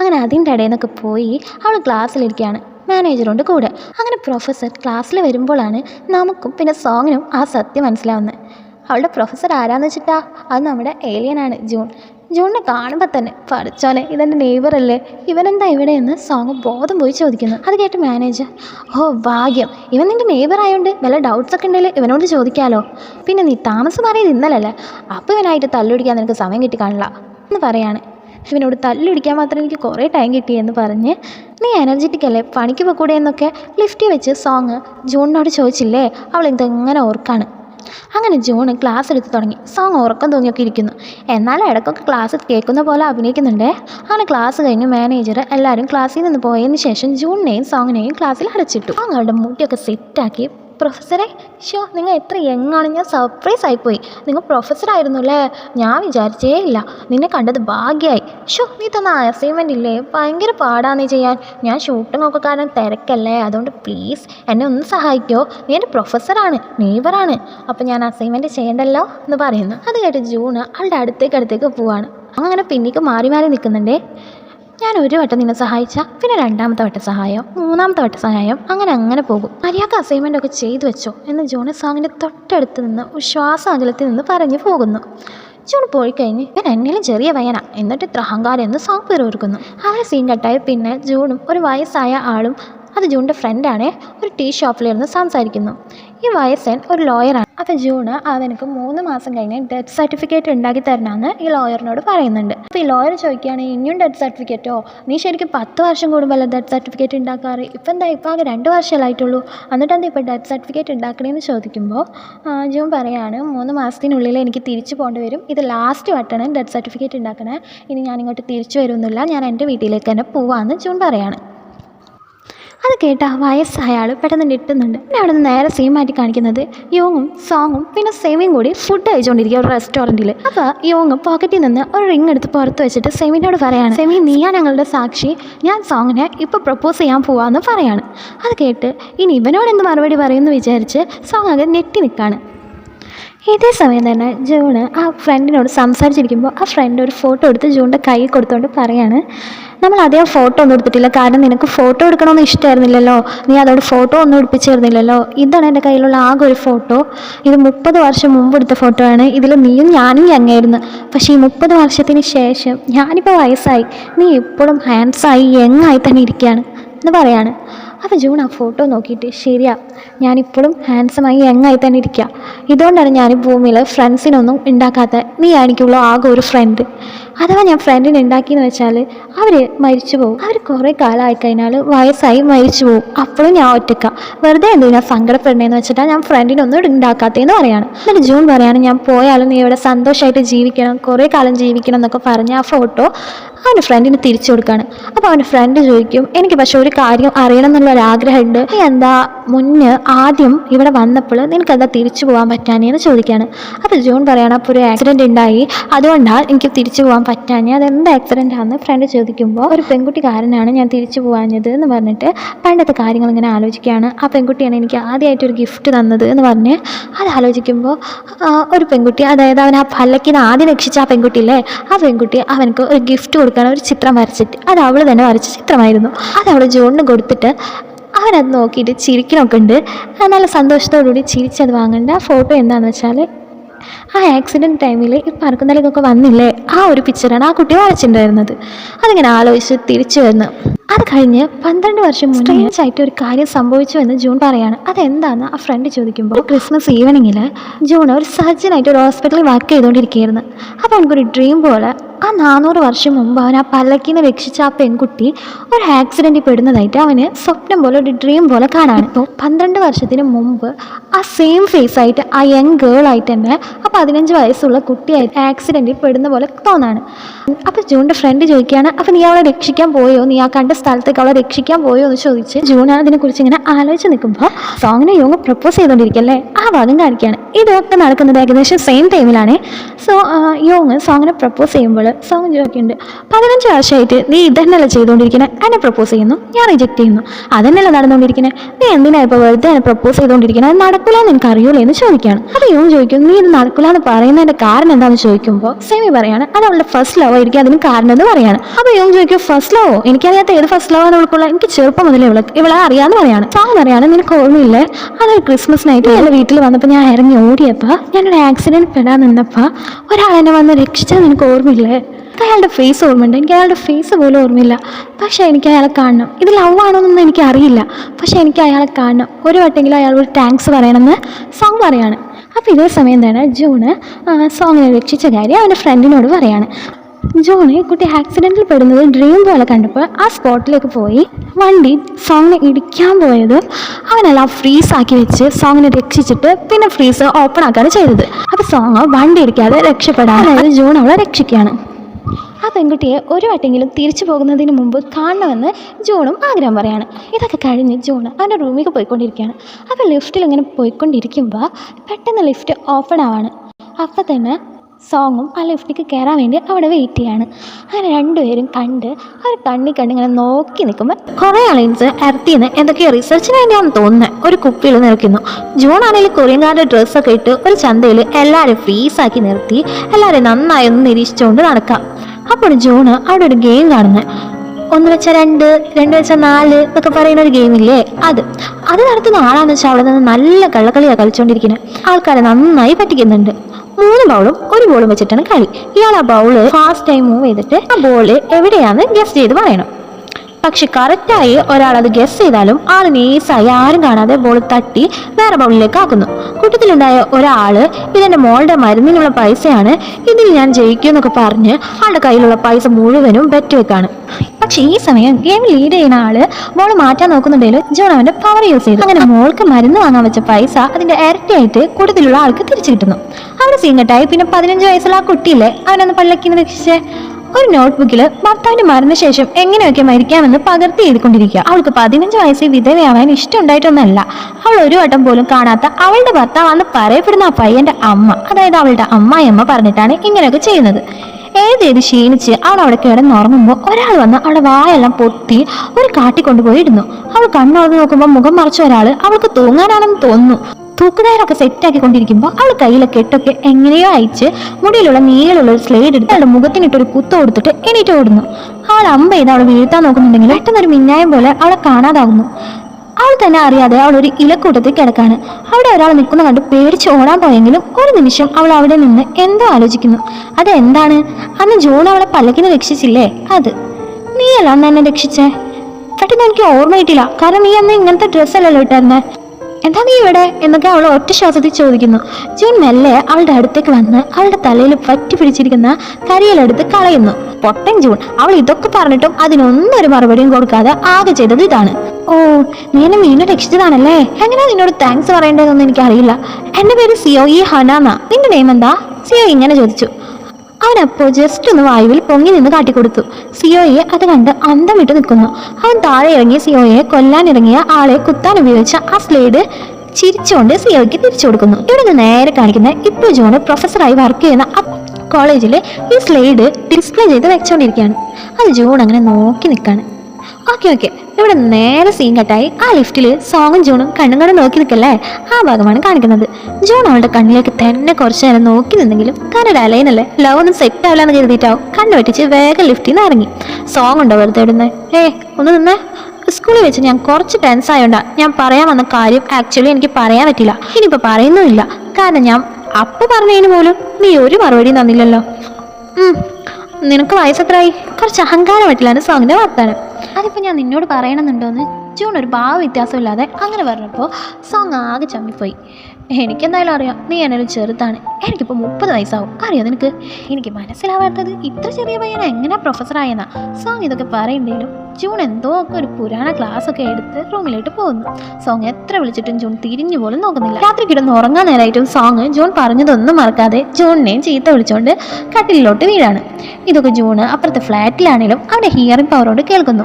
അങ്ങനെ അതിന്റെ ഇടയിൽ നിന്നൊക്കെ പോയി അവൾ ക്ലാസ്സിലിരിക്കുകയാണ്. മാനേജറുണ്ട് കൂടെ. അങ്ങനെ പ്രൊഫസർ ക്ലാസ്സിൽ വരുമ്പോഴാണ് നമുക്കും പിന്നെ സോങ്ങിനും ആ സത്യം മനസ്സിലാവുന്നത്. അവളുടെ പ്രൊഫസർ ആരാന്ന് വെച്ചിട്ടാ? അത് നമ്മുടെ ഏലിയനാണ് ജൂൺ. ജൂണിനെ കാണുമ്പോൾ തന്നെ പഠിച്ചോനെ ഇതെന്റെ നെയ്ബറല്ലേ ഇവനെന്താ ഇവിടെയെന്ന് സോങ് ബോധം പോയി ചോദിക്കുന്നു. അത് കേട്ട് മാനേജർ ഓ ഭാഗ്യം. ഇവൻ നിന്റെ നെയ്ബർ വല്ല ഡൗട്ട്സ് ഒക്കെ ഉണ്ടെങ്കിൽ ഇവനോട് ചോദിക്കാമല്ലോ പിന്നെ നീ താമസം അറിയത് ഇന്നലല്ലേ? അപ്പോൾ ഇവനായിട്ട് തല്ലുപിടിക്കാൻ നിനക്ക് സമയം കിട്ടി കാണില്ല. എന്ന് പറയാണ്. ഇവനോട് തല്ലുപിടിക്കാൻ മാത്രം എനിക്ക് കുറേ ടൈം കിട്ടി എന്ന് പറഞ്ഞ് നീ എനർജറ്റിക് അല്ലേ? പണിക്ക് പോയിക്കൂടെ എന്നൊക്കെ ലിഫ്റ്റിൽ വെച്ച് സോങ് ജൂണിനോട് ചോദിച്ചില്ലേ? അവൾ ഇതെങ്ങനെ ഓർക്കാണ്? അങ്ങനെ ജൂണ് ക്ലാസ് എടുത്ത് തുടങ്ങി. സോങ് ഉറക്കം തൂങ്ങിയൊക്കെ ഇരിക്കുന്നു. എന്നാലും ഇടയ്ക്കൊക്കെ ക്ലാസ് കേൾക്കുന്ന പോലെ അഭിനയിക്കുന്നുണ്ട്. അങ്ങനെ ക്ലാസ് കഴിഞ്ഞ് മാനേജർ എല്ലാവരും ക്ലാസ്സിൽ നിന്ന് പോയതിന് ശേഷം ജൂണിനെയും സോങ്ങിനെയും ക്ലാസ്സിൽ അടച്ചിട്ടു. അവങ്ങളുടെ മുടിയൊക്കെ സെറ്റാക്കി പ്രൊഫസറെ ഷോ നിങ്ങൾ എത്ര യങ്ങാണ് ഞാൻ സർപ്രൈസ് ആയിപ്പോയി. നിങ്ങൾ പ്രൊഫസറായിരുന്നു അല്ലേ ഞാൻ വിചാരിച്ചേ ഇല്ല. നിന്നെ കണ്ടത് ഭാഗ്യമായി ഷോ നീ തന്ന അസൈൻമെന്റ് ഇല്ലേ? ഭയങ്കര പാടാന്ന് ചെയ്യാൻ. ഞാൻ ഷൂട്ടിംഗ് ഒക്കെ കാരണം തിരക്കല്ലേ? അതുകൊണ്ട് പ്ലീസ് എന്നെ ഒന്ന് സഹായിക്കോ. നീ എന്റെ പ്രൊഫസറാണ് നെയ്ബറാണ് അപ്പോൾ ഞാൻ അസൈൻമെന്റ് ചെയ്യണ്ടല്ലോ എന്ന് പറയുന്നു. അത് കേട്ട് ജൂണ് ആളുടെ അടുത്തേക്ക് അടുത്തേക്ക് പോവാണ്. അങ്ങനെ പിന്നേക്ക് മാറി മാറി നിൽക്കുന്നുണ്ടേ. ഞാൻ ഒരു വട്ടം നിന്നെ സഹായിച്ച പിന്നെ രണ്ടാമത്തെ വട്ട സഹായം മൂന്നാമത്തെ വട്ട സഹായം അങ്ങനെ അങ്ങനെ പോകും. മര്യാദ അസൈൻമെന്റ് ഒക്കെ ചെയ്തു വെച്ചോ എന്ന് ജോൺ സോങ്ങിന്റെ തൊട്ടടുത്ത് നിന്ന് ഒരു അകലത്തിൽ നിന്ന് പറഞ്ഞു പോകുന്നു. ജൂൺ പോയി കഴിഞ്ഞ് ഞാൻ എന്നിലും ചെറിയ വയന എന്നിട്ട് ഇത്ര അഹങ്കാരം എന്ന് സോങ് പേർ ഓർക്കുന്നു അവരെ സീൻ കട്ടായ പിന്നെ ജൂണും ഒരു വയസ്സായ ആളും അത് ജൂണിന്റെ ഫ്രണ്ടാണ് ഒരു ടീ ഷോപ്പിലിരുന്ന് സംസാരിക്കുന്നു. ഈ വയസ്സൻ ഒരു ലോയറാണ് അപ്പോൾ ജൂണ് അവനക്ക് മൂന്ന് മാസം കഴിഞ്ഞ് ഡെത്ത് സർട്ടിഫിക്കറ്റ് ഉണ്ടാക്കി തരണമെന്ന് ഈ ലോയറിനോട് പറയുന്നുണ്ട്. അപ്പോൾ ഈ ലോയർ ചോദിക്കുകയാണ് ഇനിയും ഡെത്ത് സർട്ടിഫിക്കറ്റോ നീ ശരിക്കും പത്ത് വർഷം കൂടുമ്പോൾ ഡെത്ത് സർട്ടിഫിക്കറ്റ് ഉണ്ടാക്കാറ്? ഇപ്പം എന്താ ഇപ്പോൾ ആകെ രണ്ട് വർഷമല്ലായിട്ടുള്ളൂ. എന്നിട്ട് എന്താ ഇപ്പോൾ ഡെത്ത് സർട്ടിഫിക്കറ്റ് ഉണ്ടാക്കണേന്ന് ചോദിക്കുമ്പോൾ ജൂൺ പറയാണ് മൂന്ന് മാസത്തിനുള്ളിൽ എനിക്ക് തിരിച്ചു പോകേണ്ടി വരും. ഇത് ലാസ്റ്റ് വട്ടാണ് ഡെത്ത് സർട്ടിഫിക്കറ്റ് ഉണ്ടാക്കണേ. ഇനി ഞാൻ ഇങ്ങോട്ട് തിരിച്ചു വരുന്നില്ല. ഞാൻ എന്റെ വീട്ടിലേക്ക് തന്നെ പോവാമെന്ന് ജൂൺ പറയാണ്. അത് കേട്ട ആ വയസ്സായ ആൾ പെട്ടെന്ന് ഞെട്ടുന്നുണ്ട്. പിന്നെ അവിടെ നിന്ന് നേരെ സീൻ മാറ്റി കാണിക്കുന്നത് യോങ്ങും സോങ്ങും പിന്നെ സെമിയും കൂടി ഫുഡ് കഴിച്ചുകൊണ്ടിരിക്കുക ഒരു റെസ്റ്റോറന്റിൽ അപ്പോൾ യോങ് പോക്കറ്റിൽ നിന്ന് ഒരു റിങ് എടുത്ത് പുറത്ത് വെച്ചിട്ട് സെമിനോട് പറയാണ് സെമി നീയാ ഞങ്ങളുടെ സാക്ഷി. ഞാൻ സോങ്ങിനെ ഇപ്പോൾ പ്രപ്പോസ് ചെയ്യാൻ പോവാന്ന് പറയാണ്. അത് കേട്ട് ഇനി ഇവനോട് എന്ത് മറുപടി പറയുമെന്ന് വിചാരിച്ച് സോങ് ആകെ ഞെട്ടി നിൽക്കുകയാണ് ഇതേ സമയം തന്നെ ജൂണ് ആ ഫ്രണ്ടിനോട് സംസാരിച്ചിരിക്കുമ്പോൾ ആ ഫ്രണ്ട് ഒരു ഫോട്ടോ എടുത്ത് ജൂണിന്റെ കൈ കൊടുത്തുകൊണ്ട് പറയാണ് നമ്മൾ അധികം ഫോട്ടോ ഒന്നും എടുത്തിട്ടില്ല. കാരണം നിനക്ക് ഫോട്ടോ എടുക്കണമെന്ന് ഇഷ്ടമായിരുന്നില്ലല്ലോ. നീ അതോട് ഫോട്ടോ ഒന്നും എടുപ്പിച്ചിരുന്നില്ലല്ലോ. ഇതാണ് എന്റെ കയ്യിലുള്ള ആകെ ഒരു ഫോട്ടോ ഇത് മുപ്പത് വർഷം മുമ്പ് എടുത്ത ഫോട്ടോ ആണ്. ഇതിൽ നീയും ഞാനും ഞങ്ങായിരുന്നു. പക്ഷേ ഈ മുപ്പത് വർഷത്തിന് ശേഷം ഞാനിപ്പോൾ വയസ്സായി. നീ ഇപ്പോഴും ഹാൻഡ്സായി യങ്ങായി തന്നെ ഇരിക്കുകയാണ് എന്ന് പറയാണ്. അപ്പോൾ ജൂൺ ആ ഫോട്ടോ നോക്കിയിട്ട് ശരിയാ ഞാനിപ്പോഴും ഹാൻസമായി യങ്ങായി തന്നെ ഇരിക്കുക ഇതുകൊണ്ടാണ് ഞാൻ ഭൂമിയിൽ ഫ്രണ്ട്സിനൊന്നും ഉണ്ടാക്കാത്ത നീ എനിക്കുള്ള ആകെ ഒരു ഫ്രണ്ട് അഥവാ ഞാൻ ഫ്രണ്ടിനെ ഉണ്ടാക്കിയെന്ന് വെച്ചാൽ അവർ മരിച്ചു പോകും അവർ കുറേ കാലമായി കഴിഞ്ഞാൽ വയസ്സായി മരിച്ചു പോകും അപ്പോഴും ഞാൻ ഒറ്റക്ക. വെറുതെ എന്തിനാ സങ്കടപ്പെടണേന്ന് വെച്ചിട്ടാണ് ഞാൻ ഫ്രണ്ടിനൊന്നും ഉണ്ടാക്കാത്തതെന്ന് പറയാണ്. എന്നിട്ട് ജൂൺ പറയാണ് ഞാൻ പോയാലും നീ ഇവിടെ സന്തോഷമായിട്ട് ജീവിക്കണം കുറേ കാലം ജീവിക്കണം എന്നൊക്കെ പറഞ്ഞ് ആ ഫോട്ടോ അവന്റെ ഫ്രണ്ടിന് തിരിച്ചു കൊടുക്കുകയാണ് അപ്പോൾ അവന്റെ ഫ്രണ്ട് ചോദിക്കും എനിക്ക് പക്ഷെ ഒരു കാര്യം അറിയണം എന്നുള്ള ഒരു ആഗ്രഹമുണ്ട് നീ എന്താ മുന്നേ ആദ്യം ഇവിടെ വന്നപ്പോൾ നിനക്ക് എന്താ തിരിച്ചു പോകാൻ പറ്റാനേ എന്ന് ചോദിക്കുകയാണ്. അപ്പോൾ ജോൺ പറയുകയാണ് അപ്പോൾ ഒരു ആക്സിഡന്റ് ഉണ്ടായി. അതുകൊണ്ടാണ് എനിക്ക് തിരിച്ചു പോകാൻ പറ്റാഞ്ഞ്. അതെന്ത് ആക്സിഡന്റ് ആണെന്ന് ഫ്രണ്ട് ചോദിക്കുമ്പോൾ ഒരു പെൺകുട്ടി കാരനാണ് ഞാൻ തിരിച്ചു പോകാഞ്ഞത് എന്ന് പറഞ്ഞിട്ട് പണ്ടത്തെ കാര്യങ്ങൾ ഇങ്ങനെ ആലോചിക്കുകയാണ്. ആ പെൺകുട്ടിയാണ് എനിക്ക് ആദ്യമായിട്ട് ഒരു ഗിഫ്റ്റ് തന്നത് എന്ന് പറഞ്ഞ് അത് ആലോചിക്കുമ്പോൾ ഒരു പെൺകുട്ടി അതായത് അവൻ ആ പല്ലക്കിന് ആദ്യം രക്ഷിച്ച ആ പെൺകുട്ടിയില്ലേ ആ പെൺകുട്ടി അവനക്ക് ഒരു ഗിഫ്റ്റ് കൊടുക്കാൻ ഒരു ചിത്രം വരച്ചിട്ട് അത് അവൾ തന്നെ വരച്ച ചിത്രമായിരുന്നു. അത് അവൾ ജോണിന് കൊടുത്തിട്ട് അവനത് നോക്കിയിട്ട് ചിരിക്കണമൊക്കെ ഉണ്ട്. നല്ല സന്തോഷത്തോടുകൂടി ചിരിച്ചത് വാങ്ങേണ്ട ഫോട്ടോ എന്താണെന്ന് വെച്ചാൽ ആ ആക്സിഡന്റ് ടൈമിൽ ഈ പറക്കുന്നിലൊക്കെ വന്നില്ലേ? ആ ഒരു പിക്ചറാണ് ആ കുട്ടി വരച്ചിട്ടുണ്ടായിരുന്നത്. അതിങ്ങനെ ആലോചിച്ച് തിരിച്ചു വന്ന്. അത് കഴിഞ്ഞ് പന്ത്രണ്ട് വർഷം മുന്നേ ആയിട്ട് ഒരു കാര്യം സംഭവിച്ചു എന്ന് ജൂൺ പറയാണ്. അതെന്താന്ന് ആ ഫ്രണ്ട് ചോദിക്കുമ്പോൾ ക്രിസ്മസ് ഈവനിങ്ങിൽ ജൂൺ ഒരു സർജനായിട്ട് ഒരു ഹോസ്പിറ്റലിൽ വർക്ക് ചെയ്തുകൊണ്ടിരിക്കുകയായിരുന്നു അപ്പോൾ എനിക്കൊരു ഡ്രീം പോലെ ആ നാനൂറ് വർഷം മുമ്പ് അവൻ ആ പല്ലക്കിന്ന് രക്ഷിച്ച ആ പെൺകുട്ടി ഒരു ആക്സിഡന്റിൽ പെടുന്നതായിട്ട് അവന് സ്വപ്നം പോലെ ഒരു ഡ്രീം പോലെ കാണാൻ. ഇപ്പോൾ പന്ത്രണ്ട് വർഷത്തിന് മുമ്പ് ആ സെയിം ഫേസ് ആയിട്ട് ആ യങ് ഗേൾ ആയിട്ട് തന്നെ ആ പതിനഞ്ച് വയസ്സുള്ള കുട്ടിയായി ആക്സിഡന്റിൽ പെടുന്ന പോലെ തോന്നാണ്. അപ്പോൾ ജൂണിന്റെ ഫ്രണ്ട് ചോദിക്കുകയാണ് അപ്പോൾ നീ അവളെ രക്ഷിക്കാൻ പോയോ? നീ ആ കണ്ട സ്ഥലത്തേക്ക് അവളെ രക്ഷിക്കാൻ പോയോ? എന്ന് ചോദിച്ച് ജൂണാണ് അതിനെക്കുറിച്ച് ഇങ്ങനെ ആലോചിച്ച് നിൽക്കുമ്പോൾ സോങ്ങിനെ യോങ് പ്രപ്പോസ് ചെയ്തുകൊണ്ടിരിക്കല്ലേ ആ ഭാഗം കാണിക്കുകയാണ്. ഇതൊക്കെ നടക്കുന്നത് ഏകദേശം സെയിം ടൈമിലാണ് സോ യോങ് സോങ്ങിനെ പ്രപ്പോസ് ചെയ്യുമ്പോൾ സോങ് ചോദിക്കുന്നുണ്ട് പതിനഞ്ച് വർഷമായിട്ട് നീ ഇതന്നെയല്ല ചെയ്തുകൊണ്ടിരിക്കുന്നത് എന്നെ പ്രപ്പോസ് ചെയ്യുന്നു. ഞാൻ റിജക്റ്റ് ചെയ്യുന്നു. അതന്നെയല്ല നടന്നുകൊണ്ടിരിക്കുന്നത് നീ എന്തിനാണ് ഇപ്പോൾ വെറുതെ എന്നെ പ്രപ്പോസ് ചെയ്തുകൊണ്ടിരിക്കുന്നത് അത് നടക്കില്ല എന്ന് എനിക്ക് അറിയൂലേ എന്ന് ചോദിക്കുകയാണ്. അപ്പോൾ യോങ് ചോദിക്കും നീ ഇത് നടക്കില്ല എന്ന് പറയുന്നതിന്റെ കാരണം എന്താണെന്ന് ചോദിക്കുമ്പോൾ സെമി പറയാണ് അത് അവളുടെ ഫസ്റ്റ് ലവ് ആയിരിക്കും അതിന് കാരണം എന്ന് പറയാണ്. അപ്പൊ യോങ് ചോദിക്കും ഫസ്റ്റ് ലവോ എനിക്കറിയാത്ത ഏത് ഫസ്റ്റ് ലവ് ആണ് എനിക്ക് ചെറുപ്പം മുതലേ ഇവളെ ഇവളെ അറിയാന്ന് പറയാണ്. സോങ് പറയാണ് നിനക്ക് ഓർമ്മയില്ലേ? അതൊരു ക്രിസ്മസ് നൈറ്റ് എന്റെ വീട്ടിൽ വന്നപ്പോൾ ഞാൻ ഇറങ്ങി ഓടിയപ്പോൾ ഞാനൊരു ആക്സിഡന്റ് പെടാൻ നിന്നപ്പോൾ ഒരാൾ എന്നെ വന്ന് രക്ഷിച്ചത് നിനക്ക് ഓർമ്മയില്ലേ? അയാളുടെ ഫേസ് ഓർമ്മയുണ്ട്. എനിക്ക് അയാളുടെ ഫേസ് പോലും ഓർമ്മയില്ല. പക്ഷേ എനിക്ക് അയാളെ കാണണം. ഇത് ലവ് ആണോന്നൊന്നും എനിക്ക് അറിയില്ല പക്ഷേ എനിക്ക് അയാളെ കാണണം. ഒരു വട്ടെങ്കിലും അയാളോട് താങ്ക്സ് പറയണമെന്ന് സോങ് പറയാണ്. അപ്പോൾ ഇതേ സമയം തന്നെ ജൂണ് സോങ്ങിനെ രക്ഷിച്ച കാര്യം അവന്റെ ഫ്രണ്ടിനോട് പറയാണ്. ജോണി കുട്ടി ആക്സിഡന്റിൽ പെടുന്നത് ഡ്രീം പോലെ കണ്ടപ്പോൾ ആ സ്പോട്ടിലേക്ക് പോയി. വണ്ടി സോങ്ങിനെ ഇടിക്കാൻ പോയത്. അവനെല്ലാം ഫ്രീസ് ആക്കി വെച്ച് സോങ്ങിനെ രക്ഷിച്ചിട്ട് പിന്നെ ഫ്രീസ് ഓപ്പൺ ആക്കാണ് ചെയ്തത്. അപ്പോൾ സോങ് വണ്ടി ഇടിക്കാതെ രക്ഷപ്പെടാൻ. അതായത് ജോൺ അവളെ രക്ഷിക്കുകയാണ്. ആ പെൺകുട്ടിയെ ഒരു വട്ടെങ്കിലും തിരിച്ചു പോകുന്നതിന് മുമ്പ് കാണണമെന്ന് ജോണും ആഗ്രഹം പറയാണ്. ഇതൊക്കെ കഴിഞ്ഞ് ജോൺ അവന്റെ റൂമിലേക്ക് പോയിക്കൊണ്ടിരിക്കുകയാണ്. അപ്പോൾ ലിഫ്റ്റിൽ ഇങ്ങനെ പോയിക്കൊണ്ടിരിക്കുമ്പോൾ പെട്ടെന്ന് ലിഫ്റ്റ് ഓപ്പൺ ആവാണ്. അപ്പം തന്നെ സോങ്ങും ആ ലിഫ്റ്റിലേക്ക് കയറാൻ വേണ്ടി അവിടെ വെയിറ്റ് ചെയ്യാണ്. അങ്ങനെ രണ്ടുപേരും കണ്ട് അവർ കണ്ണി കണ്ട് ഇങ്ങനെ നോക്കി നിൽക്കുമ്പോൾ കുറേ ആളിൻസ് ഇറത്തി നിന്ന് എന്തൊക്കെയോ റിസർച്ചിന് വേണ്ടിയാണെന്ന് തോന്നുന്നത് ഒരു കുപ്പിയിൽ നിൽക്കുന്നു ജൂൺ ആണെങ്കിൽ കൊറിയൻകാരുടെ ഡ്രസ്സൊക്കെ ഇട്ട് ഒരു ചന്തയിൽ എല്ലാവരും ഫ്രീസാക്കി നിർത്തി. എല്ലാവരും നന്നായി ഒന്ന് നിരീക്ഷിച്ചുകൊണ്ട് നടക്കാം. അപ്പോൾ ജൂണ് അവിടെ ഒരു ഗെയിം കാണുന്നത് ഒന്ന് വെച്ചാൽ രണ്ട് രണ്ട് വെച്ചാൽ നാല് എന്നൊക്കെ പറയുന്ന ഒരു ഗെയിമില്ലേ അത്. അത് നടത്തുന്ന ആളാണെന്ന് വെച്ചാൽ അവിടെ നിന്ന് നല്ല കള്ളക്കളിയാണ് കളിച്ചുകൊണ്ടിരിക്കുന്നത് ആൾക്കാരെ നന്നായി പറ്റിക്കുന്നുണ്ട്. മൂന്ന് ബൗളും ഒരു ബോളും വെച്ചിട്ടാണ് കളി. ഇയാൾ ആ ബൗൾ ഫാസ്റ്റ് ടൈം മൂവ് ചെയ്തിട്ട് ആ ബോൾ എവിടെയാന്ന് ഗസ്റ്റ് ചെയ്ത് പറയണം. പക്ഷെ കറക്റ്റായി ഒരാൾ അത് ഗസ് ചെയ്താലും ആൾ നേസായി ആരും കാണാതെ ബോൾ തട്ടി വേറെ ബൗളിലേക്ക് ആക്കുന്നു. കൂട്ടത്തിലുണ്ടായ ഒരാൾ ഇതെന്റെ മോളുടെ മരുന്നിനുള്ള പൈസയാണ് ഇതിൽ ഞാൻ ജയിക്കും എന്നൊക്കെ പറഞ്ഞ് ആളുടെ കയ്യിലുള്ള പൈസ മുഴുവനും ബെറ്റ് വെക്കാണ്. പക്ഷെ ഈ സമയം ഗെയിം ലീഡ് ചെയ്യുന്ന ആൾ ബോൾ മാറ്റാൻ നോക്കുന്നുണ്ടെങ്കിലും ജോൺ അവന്റെ പവർ യൂസ് ചെയ്തു. അങ്ങനെ മോൾക്ക് മരുന്ന് വാങ്ങാൻ വെച്ച പൈസ അതിന്റെ ഇരട്ടിയായിട്ട് കൂട്ടത്തിലുള്ള ആൾക്ക് തിരിച്ചു കിട്ടുന്നു. അവിടെ സീൻ പിന്നെ പതിനഞ്ച് വയസ്സുള്ള ആ കുട്ടിയില്ലേ? അവനൊന്ന് പള്ളക്കിന്ന് രക്ഷിച്ചേ ഒരു നോട്ട്ബുക്കിൽ ഭർത്താവിന്റെ മരണ ശേഷം എങ്ങനെയൊക്കെ മരിക്കാമെന്ന് പകർത്തി എഴുതിക്കൊണ്ടിരിക്കുക. അവൾക്ക് പതിനഞ്ച് വയസ്സിൽ വിധവയാവാൻ ഇഷ്ടമുണ്ടായിട്ടൊന്നല്ല. അവൾ ഒരു വട്ടം പോലും കാണാത്ത അവളുടെ ഭർത്താവാണെന്ന് പറയപ്പെടുന്ന ആ പയ്യന്റെ അമ്മ അതായത് അവളുടെ അമ്മായിയമ്മ പറഞ്ഞിട്ടാണ് ഇങ്ങനെയൊക്കെ ചെയ്യുന്നത്. ഏതേത് ക്ഷീണിച്ച് അവൾ അവിടെ കിടന്നുറങ്ങുമ്പോൾ ഒരാൾ വന്ന് അവളുടെ വായെല്ലാം പൊത്തി ഒരു കാട്ടി കൊണ്ടുപോയി അവൾ കണ്ണുറന്ന് നോക്കുമ്പോൾ മുഖം മറച്ച ഒരാൾ അവൾക്ക് തൂങ്ങാനാണെന്ന് തോന്നുന്നു. തൂക്കുതാരൊക്കെ സെറ്റാക്കി കൊണ്ടിരിക്കുമ്പോൾ അവൾ കയ്യിലെ കെട്ടൊക്കെ എങ്ങനെയോ അയച്ച് മുടിയിലുള്ള നീളുള്ള ഒരു സ്ലേഡ് എടുത്ത് അവളുടെ മുഖത്തിനിട്ടൊരു കുത്ത് കൊടുത്തിട്ട് എണീറ്റ് ഓടുന്നു. അവൾ അമ്പ ചെയ്ത് അവൾ വീഴ്ത്താൻ നോക്കുന്നുണ്ടെങ്കിൽ പെട്ടെന്നൊരു മിന്നായം പോലെ അവളെ കാണാതാകുന്നു അവൾ തന്നെ അറിയാതെ അവൾ ഒരു ഇലക്കൂട്ടത്തിൽ കിടക്കാണ്. അവിടെ ഒരാൾ നിൽക്കുന്ന കണ്ട് പേടിച്ച് ഓടാൻ പോയെങ്കിലും ഒരു നിമിഷം അവൾ അവിടെ നിന്ന് എന്തോ ആലോചിക്കുന്നു. അതെന്താണ്? അന്ന് ജോൺ അവളെ പല്ലക്കിന് രക്ഷിച്ചില്ലേ? അത്. നീയല്ല അന്ന് എന്നെ രക്ഷിച്ചേ? പെട്ടെന്ന് എനിക്ക് ഓർമ്മ കിട്ടില്ല കാരണം നീ അന്ന് ഇങ്ങനത്തെ ഡ്രസ്സല്ലല്ലോ ഇട്ടായിരുന്നേ എന്താ നീ ഇവിടെ? എന്നൊക്കെ അവൾ ഒറ്റ ശ്വാസത്തിൽ ചോദിക്കുന്നു. ജൂൺ മെല്ലെ അവളുടെ അടുത്തേക്ക് വന്ന് അവളുടെ തലയിൽ പറ്റി പിടിച്ചിരിക്കുന്ന കരിയിലെടുത്ത് കളയുന്നു. പൊട്ടൻ ജൂൺ അവൾ ഇതൊക്കെ പറഞ്ഞിട്ടും അതിനൊന്നും ഒരു മറുപടിയും കൊടുക്കാതെ ആകെ ചെയ്തത് ഇതാണ്. ഓ നീ എന്നെ വീണ്ടും രക്ഷിച്ചതാണല്ലേ? എങ്ങനെയാ നിന്നോട് താങ്ക്സ് പറയേണ്ടതെന്നൊന്നും എനിക്കറിയില്ല. എന്റെ പേര് സിയോ ഇ ഹനാന്ന നിന്റെ നെയിം എന്താ? സിയോ ഇങ്ങനെ ചോദിച്ചു. അവനപ്പോ ജസ്റ്റ് ഒന്ന് വായുവിൽ പൊങ്ങി നിന്ന് കാട്ടിക്കൊടുത്തു. സിയോയെ അത് കണ്ട് അന്തം വിട്ട് നിൽക്കുന്നു. അവൻ താഴെ ഇറങ്ങിയ സിയോയെ കൊല്ലാൻ ഇറങ്ങിയ ആളെ കുത്താൻ ഉപയോഗിച്ച ആ സ്ലേഡ് ചിരിച്ചുകൊണ്ട് സിയോയ്ക്ക് തിരിച്ചു കൊടുക്കുന്നു. ഇവിടെ നേരെ കാണിക്കുന്ന ഇപ്പൊ ജോണ് പ്രൊഫസറായി വർക്ക് ചെയ്യുന്ന ആ കോളേജിലെ ഈ സ്ലേഡ് ഡിസ്പ്ലേ ചെയ്ത് വെച്ചുകൊണ്ടിരിക്കുകയാണ് അത് ജോൺ അങ്ങനെ നോക്കി നിൽക്കുകയാണ് ഓക്കെ ഓക്കെ ഇവിടെ നേരെ സീൻ കട്ടായി ആ ലിഫ്റ്റിൽ സോങ്ങും ജൂണും കണ്ണും കണ്ണും നോക്കി നിൽക്കല്ലേ? ആ ഭാഗമാണ് കാണിക്കുന്നത്. ജൂൺ അവളുടെ കണ്ണിലേക്ക് തന്നെ കുറച്ചു നേരം നോക്കി നിന്നെങ്കിലും കാരണം അലൈനല്ലേ ലവ് ഒന്നും സെറ്റ് ആവില്ലെന്ന് കരുതിയിട്ടാവും. കണ്ണു വെട്ടിച്ച് വേഗം ലിഫ്റ്റിൽ നിന്ന് ഇറങ്ങി. സോങ് ഉണ്ടോ വെറുതെ ഇടുന്നേ? ഏ ഒന്ന് നിന്നേ. സ്കൂളിൽ വെച്ച് ഞാൻ കുറച്ച് ടെൻസ് ആയതുകൊണ്ടാണ് ഞാൻ പറയാൻ വന്ന കാര്യം ആക്ച്വലി എനിക്ക് പറയാൻ പറ്റില്ല ഇനിയിപ്പോൾ പറയുന്നുമില്ല. കാരണം ഞാൻ അപ്പൊ പറഞ്ഞതിന് പോലും നീ ഒരു മറുപടിയും തന്നില്ലല്ലോ. നിനക്ക് വയസ്സത്രായി കുറച്ച് അഹങ്കാരമായിട്ടില്ലാണ് സോങ്ങിന്റെ വർത്താനം. അതിപ്പോൾ ഞാൻ നിന്നോട് പറയണമെന്നുണ്ടോന്ന്? ജൂൺ ഒരു ഭാവ വ്യത്യാസമില്ലാതെ അങ്ങനെ പറഞ്ഞപ്പോൾ സോങ് ആകെ ചമ്മിപ്പോയി. എനിക്കെന്തായാലും അറിയാം. നീ എന്നൊരു ചെറുതാണ്. എനിക്കിപ്പോൾ മുപ്പത് വയസ്സാവും. അറിയോ നിനക്ക്? എനിക്ക് മനസ്സിലാവാത്തത് ഇത്ര ചെറിയ പയ്യനെ. എങ്ങനെ പ്രൊഫസറായെന്നാ സോങ് ഇതൊക്കെ പറയുമ്പോഴും ജൂൺ എന്തോ ഒക്കെ ഒരു പുരാണ ക്ലാസ് ഒക്കെ എടുത്ത് റൂമിലോട്ട് പോകുന്നു. സോങ് എത്ര വിളിച്ചിട്ടും ജൂൺ തിരിഞ്ഞു പോലും നോക്കുന്നില്ല. രാത്രി കിടന്ന് ഉറങ്ങാൻ നേരമായിട്ടും സോങ് ജൂൺ പറഞ്ഞതൊന്നും മറക്കാതെ ജൂണിനെയും ചീത്ത വിളിച്ചുകൊണ്ട് കട്ടിലിലോട്ട് വീഴാണ്. ഇതൊക്കെ ജൂണ് അപ്പുറത്തെ ഫ്ലാറ്റിലാണെങ്കിലും അവിടെ ഹിയറിംഗ് പവറോട് കേൾക്കുന്നു.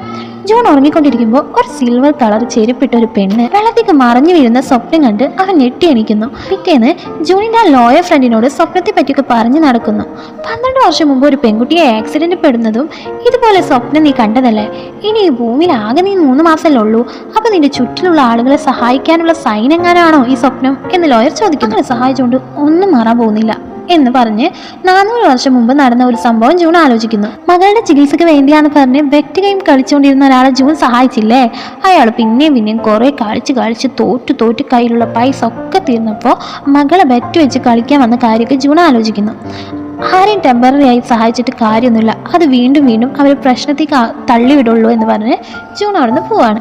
ജോൺ ഉറങ്ങിക്കൊണ്ടിരിക്കുമ്പോൾ ഒരു സിൽവർ കളർ ചെരുപ്പിട്ട ഒരു പെണ്ണ് വെള്ളത്തേക്ക് മറഞ്ഞു വീഴുന്ന സ്വപ്നം കണ്ട് അവൻ ഞെട്ടി എണീക്കുന്നു. പിറ്റേന്ന് ജൂണിന്റെ ആ ലോയർ ഫ്രണ്ടിനോട് സ്വപ്നത്തെ പറ്റിയൊക്കെ പറഞ്ഞു നടക്കുന്നു. പന്ത്രണ്ട് വർഷം മുമ്പ് ഒരു പെൺകുട്ടിയെ ആക്സിഡന്റ് പെടുന്നതും ഇതുപോലെ സ്വപ്നം നീ കണ്ടതല്ലേ? ഇനി ഈ ഭൂമിയിൽ ആകെ നീ മൂന്ന് മാസമല്ലേ ഉള്ളൂ അപ്പൊ നിന്റെ ചുറ്റിലുള്ള ആളുകളെ സഹായിക്കാനുള്ള സൈൻ എങ്ങാനാണോ ഈ സ്വപ്നം? എന്ന് ലോയർ ചോദിക്കുന്നു. സഹായിച്ചുകൊണ്ട് ഒന്നും മാറാൻ പോകുന്നില്ല. എന്ന് പറഞ്ഞ് നാനൂറ് വർഷം മുമ്പ് നടന്ന ഒരു സംഭവം ജൂൺ ആലോചിക്കുന്നു. മകളുടെ ചികിത്സയ്ക്ക് വേണ്ടിയാന്ന് പറഞ്ഞ് ബെറ്റ് ഗെയിം കളിച്ചുകൊണ്ടിരുന്ന ഒരാളെ ജൂൺ സഹായിച്ചില്ലേ? അയാൾ പിന്നെയും പിന്നെയും കുറെ കളിച്ച് കളിച്ച് തോറ്റു തോറ്റ് കയ്യിലുള്ള പൈസ ഒക്കെ തീർന്നപ്പോൾ മകളെ ബെറ്റ് വെച്ച് കളിക്കാൻ വന്ന കാര്യമൊക്കെ ജൂൺ ആലോചിക്കുന്നു. ആരെയും ടെമ്പററി ആയി സഹായിച്ചിട്ട് കാര്യമൊന്നുമില്ല. അത് വീണ്ടും വീണ്ടും അവർ പ്രശ്നത്തേക്ക് തള്ളിവിടുള്ളൂ എന്ന് പറഞ്ഞ് ജൂൺ അവിടെ നിന്ന് പോവാണ്.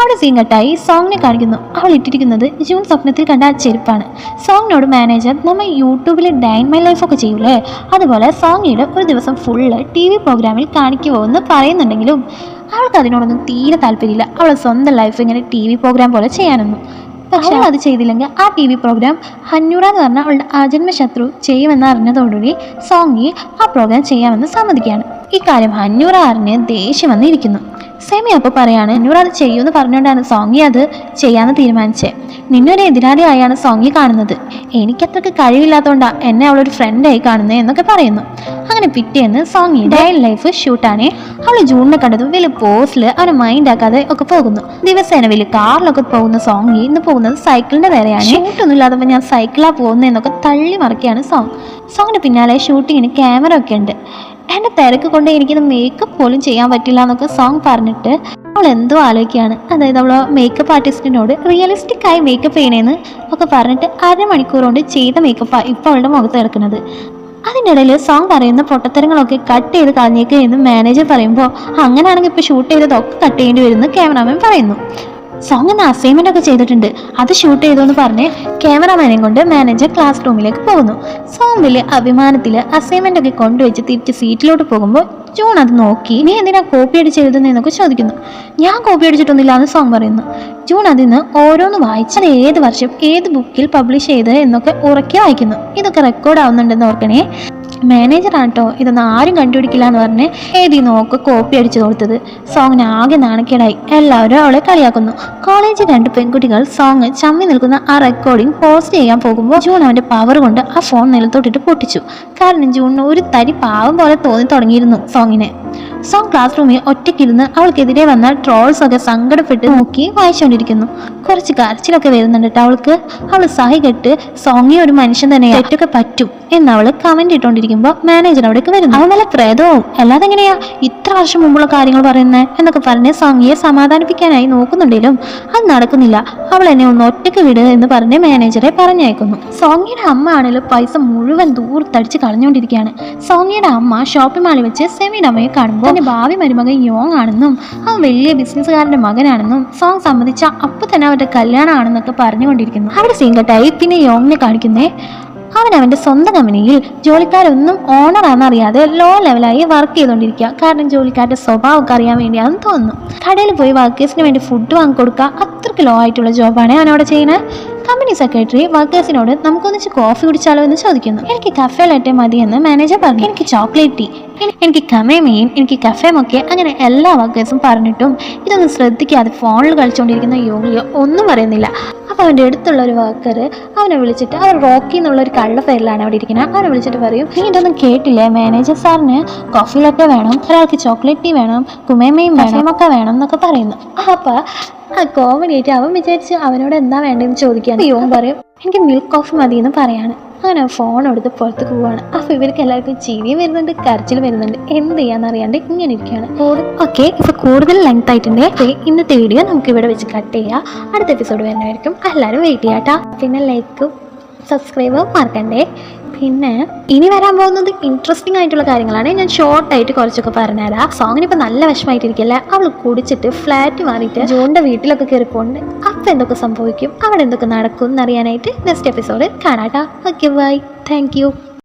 അവിടെ സീൻ കട്ടായി സോങ്ങിനെ കാണിക്കുന്നു. അവൾ ഇട്ടിരിക്കുന്നത് ജൂൺ സ്വപ്നത്തിൽ കണ്ട ചെരുപ്പാണ്. സോങ്ങിനോട് മാനേജർ നമ്മൾ യൂട്യൂബിൽ ഡൈൻ മൈ ലൈഫ് ഒക്കെ ചെയ്യൂലേ? അതുപോലെ സോങ്ങിയുടെ ഒരു ദിവസം ഫുള്ള് ടി വി പ്രോഗ്രാമിൽ കാണിക്കുമോ എന്ന് പറയുന്നുണ്ടെങ്കിലും അവൾക്ക് അതിനോടൊന്നും തീരെ താല്പര്യമില്ല. അവൾ സ്വന്തം ലൈഫ് ഇങ്ങനെ ടി വി പ്രോഗ്രാം പോലെ ചെയ്യാനൊന്നും. പക്ഷേ അത് ചെയ്തില്ലെങ്കിൽ ആ ടി വി പ്രോഗ്രാം ഹന്നൂറ എന്ന് പറഞ്ഞ അവളുടെ ആജന്മ ശത്രു ചെയ്യുമെന്ന് അറിഞ്ഞതോടുകൂടി സോങ്ങി ആ പ്രോഗ്രാം ചെയ്യാമെന്ന് സമ്മതിക്കുകയാണ്. ഇക്കാര്യം ഹന്നൂറ അറിഞ്ഞ് ദേഷ്യം വന്നിരിക്കുന്നു. സെമി അപ്പോൾ പറയാണ് എന്നോട് അത് ചെയ്യുമെന്ന് പറഞ്ഞുകൊണ്ടാണ് സോങ്ങി അത് ചെയ്യാമെന്ന് തീരുമാനിച്ചത് നിന്നൊരു എതിരാളിയായാണ് സോങ്ങി കാണുന്നത്. എനിക്കത്രക്ക് കഴിവില്ലാത്തതുകൊണ്ടാണ് എന്നെ അവളൊരു ഫ്രണ്ടായി കാണുന്നത് എന്നൊക്കെ പറയുന്നു. അങ്ങനെ പിറ്റേന്ന് സോങ്ങി ഡയൽ ലൈഫ് ഷൂട്ടാണ് അവൾ ജൂണിനെ കണ്ടത് വലിയ പോസ്റ്റിൽ അവനെ മൈൻഡ് ആക്കാതെ ഒക്കെ പോകുന്നു. ദിവസേന വലിയ കാറിലൊക്കെ പോകുന്ന സോങ്ങി ഇന്ന് പോകുന്നത് സൈക്കിളിന്റെ നേരെയാണ് ഷൂട്ടൊന്നും ഇല്ലാത്തപ്പോൾ ഞാൻ സൈക്കിളാ പോകുന്നതെന്നൊക്കെ തള്ളി മറിക്കുകയാണ് സോങ് സോങ്ങിന് പിന്നാലെ ഷൂട്ടിങ്ങിന് ക്യാമറ ഒക്കെ ഉണ്ട്. എന്റെ തിരക്ക് കൊണ്ട് എനിക്കിത് മേക്കപ്പ് പോലും ചെയ്യാൻ പറ്റില്ല എന്നൊക്കെ സോങ് പറഞ്ഞിട്ട് അവൾ എന്തോ ആലോചിക്കുകയാണ്. അതായത് അവൾ മേക്കപ്പ് ആർട്ടിസ്റ്റിനോട് റിയലിസ്റ്റിക് ആയി മേക്കപ്പ് ചെയ്യണേന്ന് ഒക്കെ പറഞ്ഞിട്ട് അരമണിക്കൂർ കൊണ്ട് ചെയ്ത മേക്കപ്പാണ് ഇപ്പോൾ അവളുടെ മുഖത്ത് കിടക്കുന്നത്. അതിന്റെ ഇടയിൽ സോങ് പറയുന്ന പൊട്ടത്തരങ്ങളൊക്കെ കട്ട് ചെയ്ത് കളഞ്ഞേക്ക് എന്ന് മാനേജർ പറയുമ്പോൾ അങ്ങനെയാണെങ്കിൽ ഇപ്പോൾ ഷൂട്ട് ചെയ്തതൊക്കെ കട്ട് ചെയ്യേണ്ടി വരുമെന്ന് ക്യാമറാമാൻ പറയുന്നു. സോങ് എന്ന അസൈൻമെന്റ് ഒക്കെ ചെയ്തിട്ടുണ്ട്. അത് ഷൂട്ട് ചെയ്തു എന്ന് പറഞ്ഞ് ക്യാമറാമാനെയും കൊണ്ട് മാനേജർ ക്ലാസ് റൂമിലേക്ക് പോകുന്നു സോമിൽ അഭിമാനത്തിൽ അസൈൻമെന്റ് ഒക്കെ കൊണ്ടുവച്ച് തിരിച്ച് സീറ്റിലോട്ട് പോകുമ്പോൾ ജൂൺ അത് നോക്കി നീ എന്തിനാ കോപ്പി അടിച്ച് എഴുതുന്നതെന്നൊക്കെ ചോദിക്കുന്നു. ഞാൻ കോപ്പി അടിച്ചിട്ടൊന്നുമില്ല എന്ന് സോങ് പറയുന്നു. ജൂൺ അതിന്ന് ഓരോന്ന് വായിച്ച് അത് ഏത് വർഷം ഏത് ബുക്കിൽ പബ്ലിഷ് ചെയ്ത് എന്നൊക്കെ ഉറക്കി വായിക്കുന്നു. ഇതൊക്കെ റെക്കോർഡ് ആവുന്നുണ്ടെന്ന് ഓർക്കണേ. മാനേജറാണ് കേട്ടോ ഇതൊന്നും ആരും കണ്ടുപിടിക്കില്ല എന്ന് പറഞ്ഞ് എഴുതി നോക്ക് കോപ്പി അടിച്ചു കൊടുത്തത്. സോങ്ങിന് ആകെ നാണക്കേടായി. എല്ലാവരും അവളെ കളിയാക്കുന്നു. കോളേജിൽ രണ്ട് പെൺകുട്ടികൾ സോങ് ചമ്മി നിൽക്കുന്ന ആ റെക്കോർഡിംഗ് പോസ്റ്റ് ചെയ്യാൻ പോകുമ്പോൾ ജൂൺ അവന്റെ പവർ കൊണ്ട് ആ ഫോൺ നിലത്തോട്ടിട്ട് പൊട്ടിച്ചു. കാരണം ജൂണിന് ഒരു തരി പാവം പോലെ തോന്നി തുടങ്ങിയിരുന്നു സോങ്ങിനെ സോങ് ക്ലാസ് റൂമിൽ ഒറ്റയ്ക്കിരുന്ന് അവൾക്കെതിരെ വന്ന ട്രോൾസ് ഒക്കെ സങ്കടപ്പെട്ട് നോക്കി വായിച്ചുകൊണ്ടിരിക്കുന്നു കുറച്ച് കരച്ചിലൊക്കെ വരുന്നുണ്ട് അവൾക്ക്. അവൾ സഹി കെട്ട് സോങ്ങി ഒരു മനുഷ്യൻ തന്നെ തെറ്റൊക്കെ പറ്റും എന്ന് അവൾ കമന്റ് ഇട്ടുകൊണ്ടിരിക്കുമ്പോൾ മാനേജർ അവിടേക്ക് വരുന്നു. അവൻ നല്ല പ്രേതവും. അല്ലാതെ എങ്ങനെയാ ഇത്ര വർഷം മുമ്പുള്ള കാര്യങ്ങൾ പറയുന്നത് എന്നൊക്കെ പറഞ്ഞ് സോങ്ങിയെ സമാധാനിപ്പിക്കാനായി നോക്കുന്നുണ്ടെങ്കിലും അത് നടക്കുന്നില്ല. അവൾ എന്നെ ഒന്ന് ഒറ്റയ്ക്ക് വിട് എന്ന് പറഞ്ഞ് മാനേജറെ പറഞ്ഞയക്കുന്നു. സോങ്ങിയുടെ അമ്മ ആണെങ്കിലും പൈസ മുഴുവൻ ദൂർത്തടിച്ച് കളഞ്ഞുകൊണ്ടിരിക്കുകയാണ് സോങ്ങിയുടെ അമ്മ ഷോപ്പിംഗ് മാളിൽ വെച്ച് സെമിയുടെ അമ്മയെ കാണുമ്പോൾ തന്റെ ഭാവി മരുമകൻ യോങ് ആണെന്നും അവൻ വലിയ ബിസിനസ്സുകാരന്റെ മകനാണെന്നും സോങ് സംബന്ധിച്ച അപ്പൊ തന്നെ അവരുടെ കല്യാണമാണെന്നൊക്കെ പറഞ്ഞുകൊണ്ടിരിക്കുന്നു. അവിടെ സീൻ കട്ടായി പിന്നെ യോങ്ങിനെ കാണിക്കുന്നേ. അവൻ അവന്റെ സ്വന്തം കമ്പനിയിൽ ജോലിക്കാരൊന്നും ഓണറാണെന്നറിയാതെ ലോ ലെവലായി വർക്ക് ചെയ്തുകൊണ്ടിരിക്കുക. കാരണം ജോലിക്കാരുടെ സ്വഭാവമൊക്കെ അറിയാൻ വേണ്ടിയാണെന്ന് തോന്നുന്നു. കടയിൽ പോയി വർക്കേഴ്സിന് വേണ്ടി ഫുഡ് വാങ്ങി വാങ്ങിക്കൊടുക്കുക അത്രയ്ക്ക് ലോ ആയിട്ടുള്ള ജോബാണ് അവൻ അവിടെ ചെയ്യുന്നത്. കമ്പനി സെക്രട്ടറി വർക്കേഴ്സിനോട് നമുക്കൊന്നിച്ച് കോഫി കുടിച്ചാലോ എന്ന് ചോദിക്കുന്നു. എനിക്ക് കഫേ മതി എന്ന് മാനേജർ പറഞ്ഞു. എനിക്ക് ചോക്ലേറ്റ് ടീ എനിക്ക് എനിക്ക് കമേമയും എനിക്ക് കഫേമൊക്കെ അങ്ങനെ എല്ലാ വർക്കേഴ്സും പറഞ്ഞിട്ടും ഇതൊന്നും ശ്രദ്ധിക്കാതെ ഫോണിൽ കളിച്ചുകൊണ്ടിരിക്കുന്ന യോഗിയോ ഒന്നും പറയുന്നില്ല. അപ്പോൾ അവന്റെ അടുത്തുള്ള ഒരു വർക്കർ അവനെ വിളിച്ചിട്ട് അവൻ റോക്കി എന്നുള്ള ഒരു കള്ള പേരിലാണ് അവിടെ ഇരിക്കുന്നത്. അവനെ വിളിച്ചിട്ട് പറയും നീ ഇതൊന്നും കേട്ടില്ലേ? മാനേജർ സാറിന് കോഫി ലറ്റെ വേണം ഒരാൾക്ക് ചോക്ലേറ്റ് ടീ വേണം കുമേമയും വേണം ഒക്കെ വേണം എന്നൊക്കെ പറയുന്നു. അപ്പോൾ ആ കോമഡി ആയിട്ട് അവൻ വിചാരിച്ച് അവനോട് എന്താ വേണ്ടതെന്ന് ചോദിക്കാൻ യോൻ പറയും എനിക്ക് മിൽക്ക് കോഫി മതി എന്ന് പറയാണ്. അങ്ങനെ ഫോൺ എടുത്ത് പുറത്തേക്ക് പോവാണ്. അപ്പോൾ ഇവർക്ക് എല്ലാവർക്കും ചിരിയും വരുന്നുണ്ട് കരച്ചിൽ വരുന്നുണ്ട്. എന്ത് ചെയ്യാന്നറിയാണ്ട് ഇങ്ങനെ ഇരിക്കുകയാണ്. ഓക്കെ ഇപ്പൊ കൂടുതൽ ലെങ്ത് ആയിട്ടുണ്ട്. ഇന്നത്തെ വീഡിയോ നമുക്ക് ഇവിടെ വെച്ച് കട്ട് ചെയ്യാം. അടുത്ത എപ്പിസോഡ് വരുന്നതായിരിക്കും. എല്ലാവരും വെയിറ്റ് ചെയ്യാട്ടാ. പിന്നെ ലൈക്കും സബ്സ്ക്രൈബും മറക്കണ്ടേ. പിന്നെ ഇനി വരാൻ പോകുന്നത് ഇൻട്രസ്റ്റിംഗ് ആയിട്ടുള്ള കാര്യങ്ങളാണ്. ഞാൻ ഷോർട്ടായിട്ട് കുറച്ചൊക്കെ പറഞ്ഞുതരാം. സോങ്ങിന് ഇപ്പൊ നല്ല വിഷമായിട്ടിരിക്കല്ലേ? അവൾ കുടിച്ചിട്ട് ഫ്ലാറ്റ് മാറിയിട്ട് ജോണിന്റെ വീട്ടിലൊക്കെ കയറിപ്പോണ്ട് അപ്പൊ എന്തൊക്കെ സംഭവിക്കും? അവിടെ എന്തൊക്കെ നടക്കും എന്നറിയാനായിട്ട് നെക്സ്റ്റ് എപ്പിസോഡ് കാണാട്ടാ ഓക്കെ ബൈ താങ്ക്